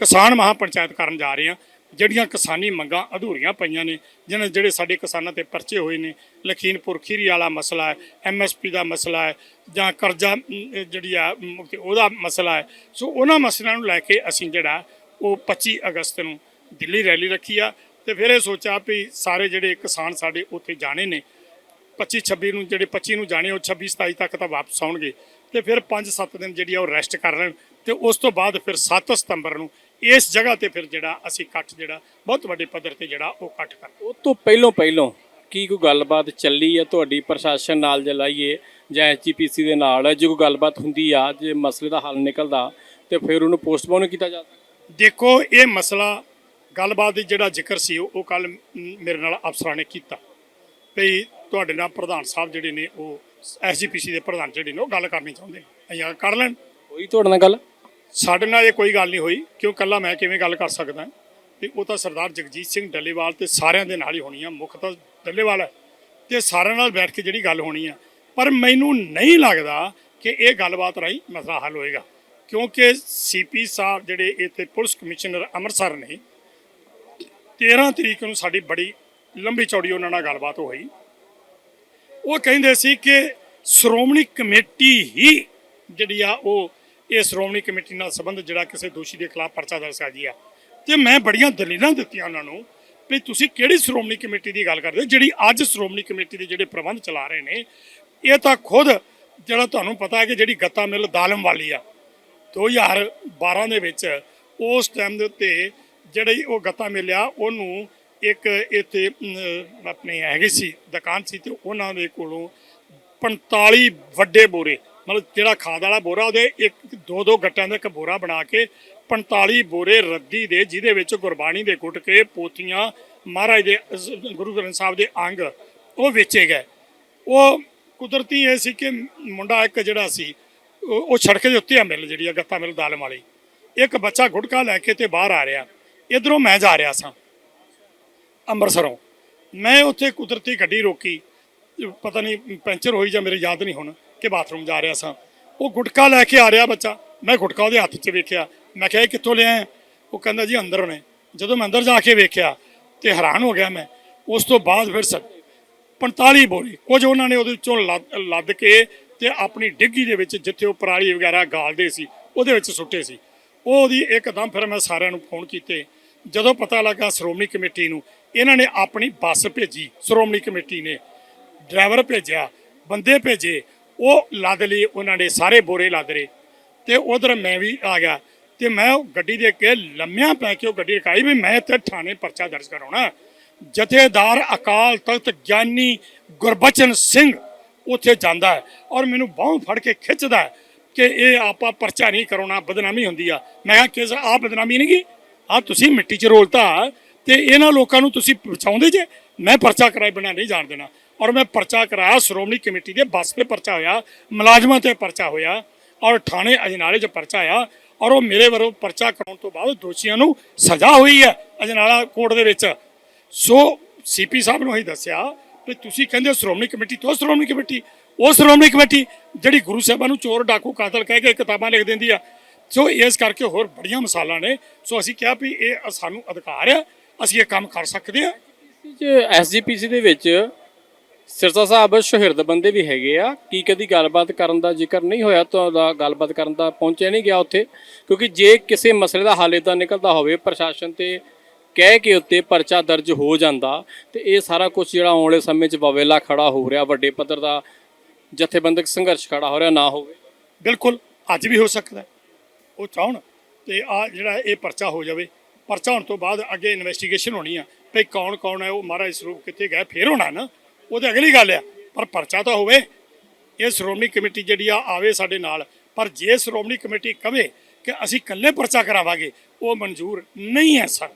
ਕਿਸਾਨ ਮਹਾ ਪੰਚਾਇਤ ਕਰਨ ਜਾ ਰਹੇ ਹਾਂ, ਜਿਹੜੀਆਂ ਕਿਸਾਨੀ ਮੰਗਾਂ ਅਧੂਰੀਆਂ ਪਈਆਂ ਨੇ, ਜਿਹਨਾਂ ਜਿਹੜੇ ਸਾਡੇ ਕਿਸਾਨਾਂ ਤੇ ਪਰਚੇ ਹੋਏ ਨੇ, ਲਖੀਮਪੁਰ ਖੀਰੀ ਵਾਲਾ ਮਸਲਾ ਹੈ ਐਮਐਸਪੀ ਦਾ ਮਸਲਾ ਹੈ, ਜਾਂ ਕਰਜ਼ਾ ਜਿਹੜੀ ਆ ਉਹਦਾ ਮਸਲਾ ਹੈ। ਸੋ ਉਹਨਾਂ ਮਸਲਿਆਂ ਨੂੰ ਲੈ ਕੇ ਅਸੀਂ ਜਿਹੜਾ ਉਹ 25 ਅਗਸਤ ਨੂੰ ਦਿੱਲੀ ਰੈਲੀ ਰੱਖੀ ਆ। ਤੇ ਫਿਰ ਇਹ ਸੋਚਿਆ ਵੀ ਸਾਰੇ ਜਿਹੜੇ ਕਿਸਾਨ ਸਾਡੇ ਉੱਥੇ ਜਾਣੇ ਨੇ 25 26 ਨੂੰ ਜਿਹੜੇ 25 ਨੂੰ ਜਾਣੇ ਉਹ 26 27 ਤੱਕ ਤਾਂ ਵਾਪਸ ਆਉਣਗੇ। ਤੇ ਫਿਰ 5-7 ਦਿਨ ਜਿਹੜੀ ਆ ਉਹ ਰੈਸਟ ਕਰ ਲੈਣ ਤੇ ਉਸ ਤੋਂ ਬਾਅਦ ਫਿਰ 7 ਸਤੰਬਰ ਨੂੰ ਇਸ ਜਗ੍ਹਾ ਤੇ ਫਿਰ ਜਿਹੜਾ ਅਸੀਂ ਇਕੱਠ ਜਿਹੜਾ ਬਹੁਤ ਵੱਡੇ ਪੱਧਰ ਤੇ ਜਿਹੜਾ ਉਹ ਇਕੱਠ ਕਰ ਉਹ ਤੋਂ ਪਹਿਲੋਂ ਪਹਿਲੋਂ ਕੀ ਕੋਈ ਗੱਲਬਾਤ ਚੱਲੀ ਹੈ ਤੁਹਾਡੀ ਪ੍ਰਸ਼ਾਸਨ ਨਾਲ ਜਲਾਈਏ ਜਾਂ ਐਚਜੀਪੀਸੀ ਦੇ ਨਾਲ? ਜੇ ਕੋਈ ਗੱਲਬਾਤ ਹੁੰਦੀ ਆ ਜੇ ਮਸਲੇ ਦਾ ਹੱਲ ਨਿਕਲਦਾ ਤੇ ਫਿਰ ਉਹਨੂੰ ਪੋਸਟਪੋਨ ਕੀਤਾ ਜਾ ਸਕਦਾ? ਦੇਖੋ ਇਹ ਮਸਲਾ ਗੱਲਬਾਤ ਦੀ ਜਿਹੜਾ ਜ਼ਿਕਰ ਸੀ ਉਹ ਕੱਲ ਮੇਰੇ ਨਾਲ ਅਫਸਰਾਂ ਨੇ ਕੀਤਾ। ਵੀ ਤੁਹਾਡੇ ਨਾਲ ਪ੍ਰਧਾਨ ਸਾਹਿਬ ਜਿਹੜੇ ਨੇ ਉਹ ਐਸਜੀਪੀਸੀ ਦੇ ਪ੍ਰਧਾਨ ਜਿਹੜੇ ਨੇ ਉਹ ਗੱਲ ਕਰਨੀ ਚਾਹੁੰਦੇ ਨੇ। ਕਿਹਾ ਕਰ ਲੈਣ। ਹੋਈ ਤੁਹਾਡੇ ਨਾਲ ਗੱਲ? ਸਾਡੇ ਨਾਲ ਇਹ ਕੋਈ ਗੱਲ ਨਹੀਂ ਹੋਈ ਕਿਉਂ ਕੱਲਾ ਮੈਂ ਕਿਵੇਂ ਗੱਲ ਕਰ ਸਕਦਾ? ਤੇ ਉਹ ਤਾਂ ਸਰਦਾਰ ਜਗਜੀਤ ਸਿੰਘ ਡੱਲੇਵਾਲ ਤੇ ਸਾਰਿਆਂ ਦੇ ਨਾਲ ਹੀ ਹੋਣੀ ਆ ਮੁੱਖ ਤਾਂ ਡੱਲੇਵਾਲ ਹੈ ਤੇ ਸਾਰਿਆਂ ਨਾਲ ਬੈਠ ਕੇ ਜਿਹੜੀ ਗੱਲ ਹੋਣੀ ਆ। ਪਰ ਮੈਨੂੰ ਨਹੀਂ ਲੱਗਦਾ ਕਿ ਇਹ ਗੱਲਬਾਤ ਰਾਹੀਂ ਮਸਲਾ ਹੱਲ ਹੋਏਗਾ ਕਿਉਂਕਿ ਸੀਪੀ ਸਾਹਿਬ ਜਿਹੜੇ ਇੱਥੇ ਪੁਲਿਸ ਕਮਿਸ਼ਨਰ ਅੰਮ੍ਰਿਤਸਰ ਨੇ 13 ਤਰੀਕ ਨੂੰ ਸਾਡੀ ਬੜੀ ਲੰਬੀ ਚੌੜੀ ਉਹਨਾਂ ਨਾਲ ਗੱਲਬਾਤ ਹੋਈ। ਉਹ ਕਹਿੰਦੇ ਸੀ ਕਿ ਸ਼੍ਰੋਮਣੀ ਕਮੇਟੀ ਹੀ ਜਿਹੜੀ ਆ ਉਹ ਇਹ ਸ਼੍ਰੋਮਣੀ ਕਮੇਟੀ ਨਾਲ ਸੰਬੰਧ ਜਿਹੜਾ ਕਿਸੇ ਦੋਸ਼ੀ ਦੇ ਖਿਲਾਫ ਪਰਚਾ ਦਰਜ ਕਰਦੀ ਆ। ਤੇ ਮੈਂ ਬੜੀਆਂ ਦਲੀਲਾਂ ਦਿੱਤੀਆਂ ਉਹਨਾਂ ਨੂੰ ਵੀ ਤੁਸੀਂ ਕਿਹੜੀ ਸ਼੍ਰੋਮਣੀ ਕਮੇਟੀ ਦੀ ਗੱਲ ਕਰਦੇ ਹੋ? ਜਿਹੜੀ ਅੱਜ ਸ਼੍ਰੋਮਣੀ ਕਮੇਟੀ ਦੇ ਜਿਹੜੇ ਪ੍ਰਬੰਧ ਚਲਾ ਰਹੇ ਨੇ, ਇਹ ਤਾਂ ਖੁਦ ਜਿਹੜਾ ਤੁਹਾਨੂੰ ਪਤਾ ਹੈ ਕਿ ਜਿਹੜੀ ਗੱਤਾ ਮਿਲ ਦਾਲਮ ਵਾਲੀ ਆ 2012 ਦੇ ਵਿੱਚ ਉਸ ਟਾਈਮ ਦੇ ਉੱਤੇ ਜਿਹੜੀ ਉਹ ਗੱਤਾ ਮਿਲਿਆ, ਉਹਨੂੰ ਇੱਕ ਇੱਥੇ ਆਪਣੇ ਹੈਗੇ ਸੀ, ਦੁਕਾਨ ਸੀ ਤੇ ਉਹਨਾਂ ਦੇ ਕੋਲੋਂ 45 ਵੱਡੇ ਬੋਰੇ, ਮਤਲਬ ਜਿਹੜਾ ਖਾਦ ਵਾਲਾ ਬੋਰਾ, ਉਹਦੇ ਇੱਕ ਦੋ ਦੋ ਗੱਟਾਂ ਦਾ ਇੱਕ ਬੋਰਾ ਬਣਾ ਕੇ 45 ਬੋਰੇ ਰੱਦੀ ਦੇ, ਜਿਹਦੇ ਵਿੱਚ ਗੁਰਬਾਣੀ ਦੇ ਗੁੱਟ ਕੇ ਪੋਥੀਆਂ ਮਹਾਰਾਜ ਦੇ ਗੁਰੂ ਗ੍ਰੰਥ ਸਾਹਿਬ ਦੇ ਅੰਗ, ਉਹ ਵੇਚੇ ਗਏ। ਉਹ ਕੁਦਰਤੀ ਇਹ ਸੀ ਕਿ ਮੁੰਡਾ ਇੱਕ ਜਿਹੜਾ ਸੀ, ਉਹ ਉਹ ਸੜਕ ਦੇ ਉੱਤੇ ਆ ਮਿਲ, ਜਿਹੜੀ ਆ ਗੱਤਾ ਮਿਲ ਦਾਲਮ ਵਾਲੀ। ਇੱਕ ਬੱਚਾ ਗੁਟਕਾ ਲੈ ਕੇ ਤੇ ਬਾਹਰ ਆ ਰਿਹਾ। ਇਧਰੋਂ ਮੈਂ ਜਾ ਰਿਹਾ ਸਾਂ। ਅੰਮ੍ਰਿਤਸਰੋਂ। ਮੈਂ ਉੱਥੇ ਕੁਦਰਤੀ ਗੱਡੀ ਰੋਕੀ। ਪਤਾ ਨਹੀਂ, ਪੈਂਚਰ ਹੋਈ ਜਾਂ ਮੇਰੇ ਯਾਦ ਨਹੀਂ ਹੁਣ ਕਿ ਬਾਥਰੂਮ ਜਾ ਰਿਹਾ ਸਾਂ। ਉਹ ਗੁਟਕਾ ਲੈ ਕੇ ਆ ਰਿਹਾ ਬੱਚਾ। ਮੈਂ ਗੁਟਕਾ ਉਹਦੇ ਹੱਥ 'ਚ ਵੇਖਿਆ। ਮੈਂ ਕਿਹਾ, ਇਹ ਕਿੱਥੋਂ ਲਿਆ ਉਹ ਕਹਿੰਦਾ ਜੀ, ਅੰਦਰ ਨੇ ਜਦੋਂ ਮੈਂ ਅੰਦਰ ਜਾ ਕੇ ਵੇਖਿਆ ਤੇ ਹੈਰਾਨ ਹੋ ਗਿਆ ਮੈਂ। ਉਸ ਤੋਂ ਬਾਅਦ ਫਿਰ ਸ 45 ਬੋਰੀ, ਕੁਝ ਉਹਨਾਂ ਨੇ ਉਹਦੇ ਵਿੱਚੋਂ ਲੱਦ ਲੱਦ ਕੇ ਤੇ ਆਪਣੀ ਡਿੱਗੀ ਦੇ ਵਿੱਚ ਜਿੱਥੇ ਉਹ ਪਰਾਲੀ ਵਗੈਰਾ ਗਾਲਦੇ ਸੀ, ਉਹਦੇ ਵਿੱਚ ਸੁੱਟੇ ਸੀ। ਉਹ ਉਹਦੀ ਇੱਕਦਮ ਫਿਰ ਮੈਂ ਸਾਰਿਆਂ ਨੂੰ ਫੋਨ ਕੀਤੇ। ਜਦੋਂ ਪਤਾ ਲੱਗਾ ਸ਼੍ਰੋਮਣੀ ਕਮੇਟੀ ਨੂੰ ਇਹਨਾਂ ਨੇ ਆਪਣੀ ਬੱਸ ਭੇਜੀ, ਸ਼੍ਰੋਮਣੀ ਕਮੇਟੀ ਨੇ। ਡਰਾਈਵਰ ਭੇਜਿਆ, ਬੰਦੇ ਭੇਜੇ, ਉਹ ਲੱਦ ਲਈ ਉਹਨਾਂ ਨੇ ਸਾਰੇ ਬੋਰੇ ਲੱਦ ਰਹੇ ਤੇ ਉਧਰ ਮੈਂ ਵੀ ਆ ਗਿਆ ਤੇ ਮੈਂ ਉਹ ਗੱਡੀ ਦੇ ਅੱਗੇ ਲੰਮਿਆਂ ਪੈ ਕੇ ਉਹ ਗੱਡੀ ਰਕਾਈ ਵੀ ਮੈਂ ਇੱਥੇ ਥਾਣੇ ਪਰਚਾ ਦਰਜ ਕਰਾਉਣਾ। ਜਥੇਦਾਰ ਅਕਾਲ ਤਖਤ ਗਿਆਨੀ ਗੁਰਬਚਨ ਸਿੰਘ ਉੱਥੇ ਜਾਂਦਾ ਔਰ ਮੈਨੂੰ ਬਾਹੋਂ ਫੜ ਕੇ ਖਿੱਚਦਾ ਕਿ ਇਹ ਆਪਾਂ ਪਰਚਾ ਨਹੀਂ ਕਰਾਉਣਾ, ਬਦਨਾਮੀ ਹੁੰਦੀ ਆ। ਮੈਂ ਕਿਹਾ, ਕਿਸ ਆ ਬਦਨਾਮੀ ਨਹੀਂ ਗੀ ਆ ਤੁਸੀਂ ਮਿੱਟੀ 'ਚ ਰੋਲਤਾ ਤੇ ਇਹਨਾਂ ਲੋਕਾਂ ਨੂੰ ਤੁਸੀਂ ਬਚਾਉਂਦੇ ਜੇ, ਮੈਂ ਪਰਚਾ ਕਰਾਏ ਬਿਨਾਂ ਨਹੀਂ ਜਾਣ ਦੇਣਾ। ਔਰ ਮੈਂ ਪਰਚਾ ਕਰਾਇਆ, ਸ਼੍ਰੋਮਣੀ ਕਮੇਟੀ ਦੇ ਬੱਸ 'ਤੇ ਪਰਚਾ ਹੋਇਆ, ਮੁਲਾਜ਼ਮਾਂ ਤੇ ਪਰਚਾ ਹੋਇਆ, ਔਰ ਥਾਣੇ ਅਜਨਾਲੇ 'ਚ ਪਰਚਾ ਆਇਆ, ਔਰ ਉਹ ਮੇਰੇ ਵੱਲੋਂ ਪਰਚਾ ਕਰਾਉਣ ਤੋਂ ਬਾਅਦ ਦੋਸ਼ੀਆਂ ਨੂੰ ਸਜ਼ਾ ਹੋਈ ਹੈ ਅਜਨਾਲਾ ਕੋਰਟ ਦੇ ਵਿੱਚ। ਸੋ ਸੀਪੀ ਸਾਹਿਬ ਨੂੰ ਹੀ ਦੱਸਿਆ ਕਿ ਤੁਸੀਂ ਕਹਿੰਦੇ ਹੋ ਸ਼੍ਰੋਮਣੀ ਕਮੇਟੀ ਤੋਂ ਸ਼੍ਰੋਮਣੀ ਕਮੇਟੀ, ਉਹ ਸ਼੍ਰੋਮਣੀ ਕਮੇਟੀ ਜਿਹੜੀ ਗੁਰੂ ਸਾਹਿਬਾਂ ਨੂੰ ਚੋਰ, ਡਾਕੂ, ਕਾਤਲ ਕਹਿ ਕੇ ਕਿਤਾਬਾਂ ਲਿਖ ਦਿੰਦੀ ਆ। ਸੋ ਇਸ ਕਰਕੇ ਹੋਰ ਬੜੀਆਂ ਮਿਸਾਲਾਂ ਨੇ। ਸੋ ਅਸੀਂ ਕਿਹਾ ਵੀ ਇਹ ਸਾਨੂੰ ਅਧਿਕਾਰ ਆ ਅਸੀਂ ਇਹ ਕੰਮ ਕਰ ਸਕਦੇ ਜੇ ਐਸਜੀਪੀਸੀ ਦੇ ਵਿੱਚ ਸਿਰਸਾ ਸਾਹਿਬ ਸ਼ਹਿਰਦ ਬੰਦੇ ਵੀ ਹੈਗੇ ਆ। ਕੀ ਕਦੀ ਗੱਲਬਾਤ ਕਰਨ ਦਾ ਜ਼ਿਕਰ ਨਹੀਂ ਹੋਇਆ ਤਾਂ ਉਹਦਾ ਗੱਲਬਾਤ ਕਰਨ ਦਾ ਪਹੁੰਚਿਆ ਨਹੀਂ ਗਿਆ ਉੱਥੇ। ਕਿਉਂਕਿ ਜੇ ਕਿਸੇ ਮਸਲੇ ਦਾ ਹੱਲ ਏਦਾਂ ਨਿਕਲਦਾ ਹੋਵੇ ਪ੍ਰਸ਼ਾਸਨ ਤੇ ਕਹਿ ਕੇ ਉੱਤੇ ਪਰਚਾ ਦਰਜ ਹੋ ਜਾਂਦਾ ਤੇ ਇਹ ਸਾਰਾ ਕੁਝ ਜਿਹੜਾ ਆਉਣ ਵਾਲੇ ਸਮੇਂ 'ਚ ਬਵੇਲਾ ਖੜਾ ਹੋ ਰਿਹਾ ਵੱਡੇ ਪੱਧਰ ਦਾ ਜਥੇਬੰਦਕ ਸੰਘਰਸ਼ ਖੜਾ ਹੋ ਰਿਹਾ ਨਾ ਹੋਵੇ। ਬਿਲਕੁਲ ਅੱਜ ਵੀ ਹੋ ਸਕਦਾ। ਹੈ। ਉਹ ਚਾਹਣ ਤੇ ਆ ਜਿਹੜਾ ਇਹ ਪਰਚਾ ਹੋ ਜਾਵੇ ਪਰਚਾ ਹੋਣ ਤੋਂ ਬਾਅਦ ਅੱਗੇ ਇਨਵੈਸਟੀਗੇਸ਼ਨ ਹੋਣੀ ਆ ਭਈ ਕੌਣ ਕੌਣ ਹੈ ਉਹ ਮਹਾਰਾਜ ਸਰੂਪ ਕਿੱਥੇ ਗਏ ਫੇਰ ਹੋਣਾ ਨਾ ਉਹ ਤੇ ਅਗਲੀ ਗੱਲ ਆ ਪਰ ਪਰਚਾ ਤਾਂ ਹੋਵੇ। ਇਹ ਸ਼੍ਰੋਮਣੀ ਕਮੇਟੀ ਜਿਹੜੀ ਆ ਆਵੇ ਸਾਡੇ ਨਾਲ ਪਰ ਜੇ ਸ਼੍ਰੋਮਣੀ ਕਮੇਟੀ ਕਵੇ ਕਿ ਅਸੀਂ ਇਕੱਲੇ ਪਰਚਾ ਕਰਾਵਾਂਗੇ ਉਹ ਮਨਜ਼ੂਰ ਨਹੀਂ ਹੈ ਸਰ।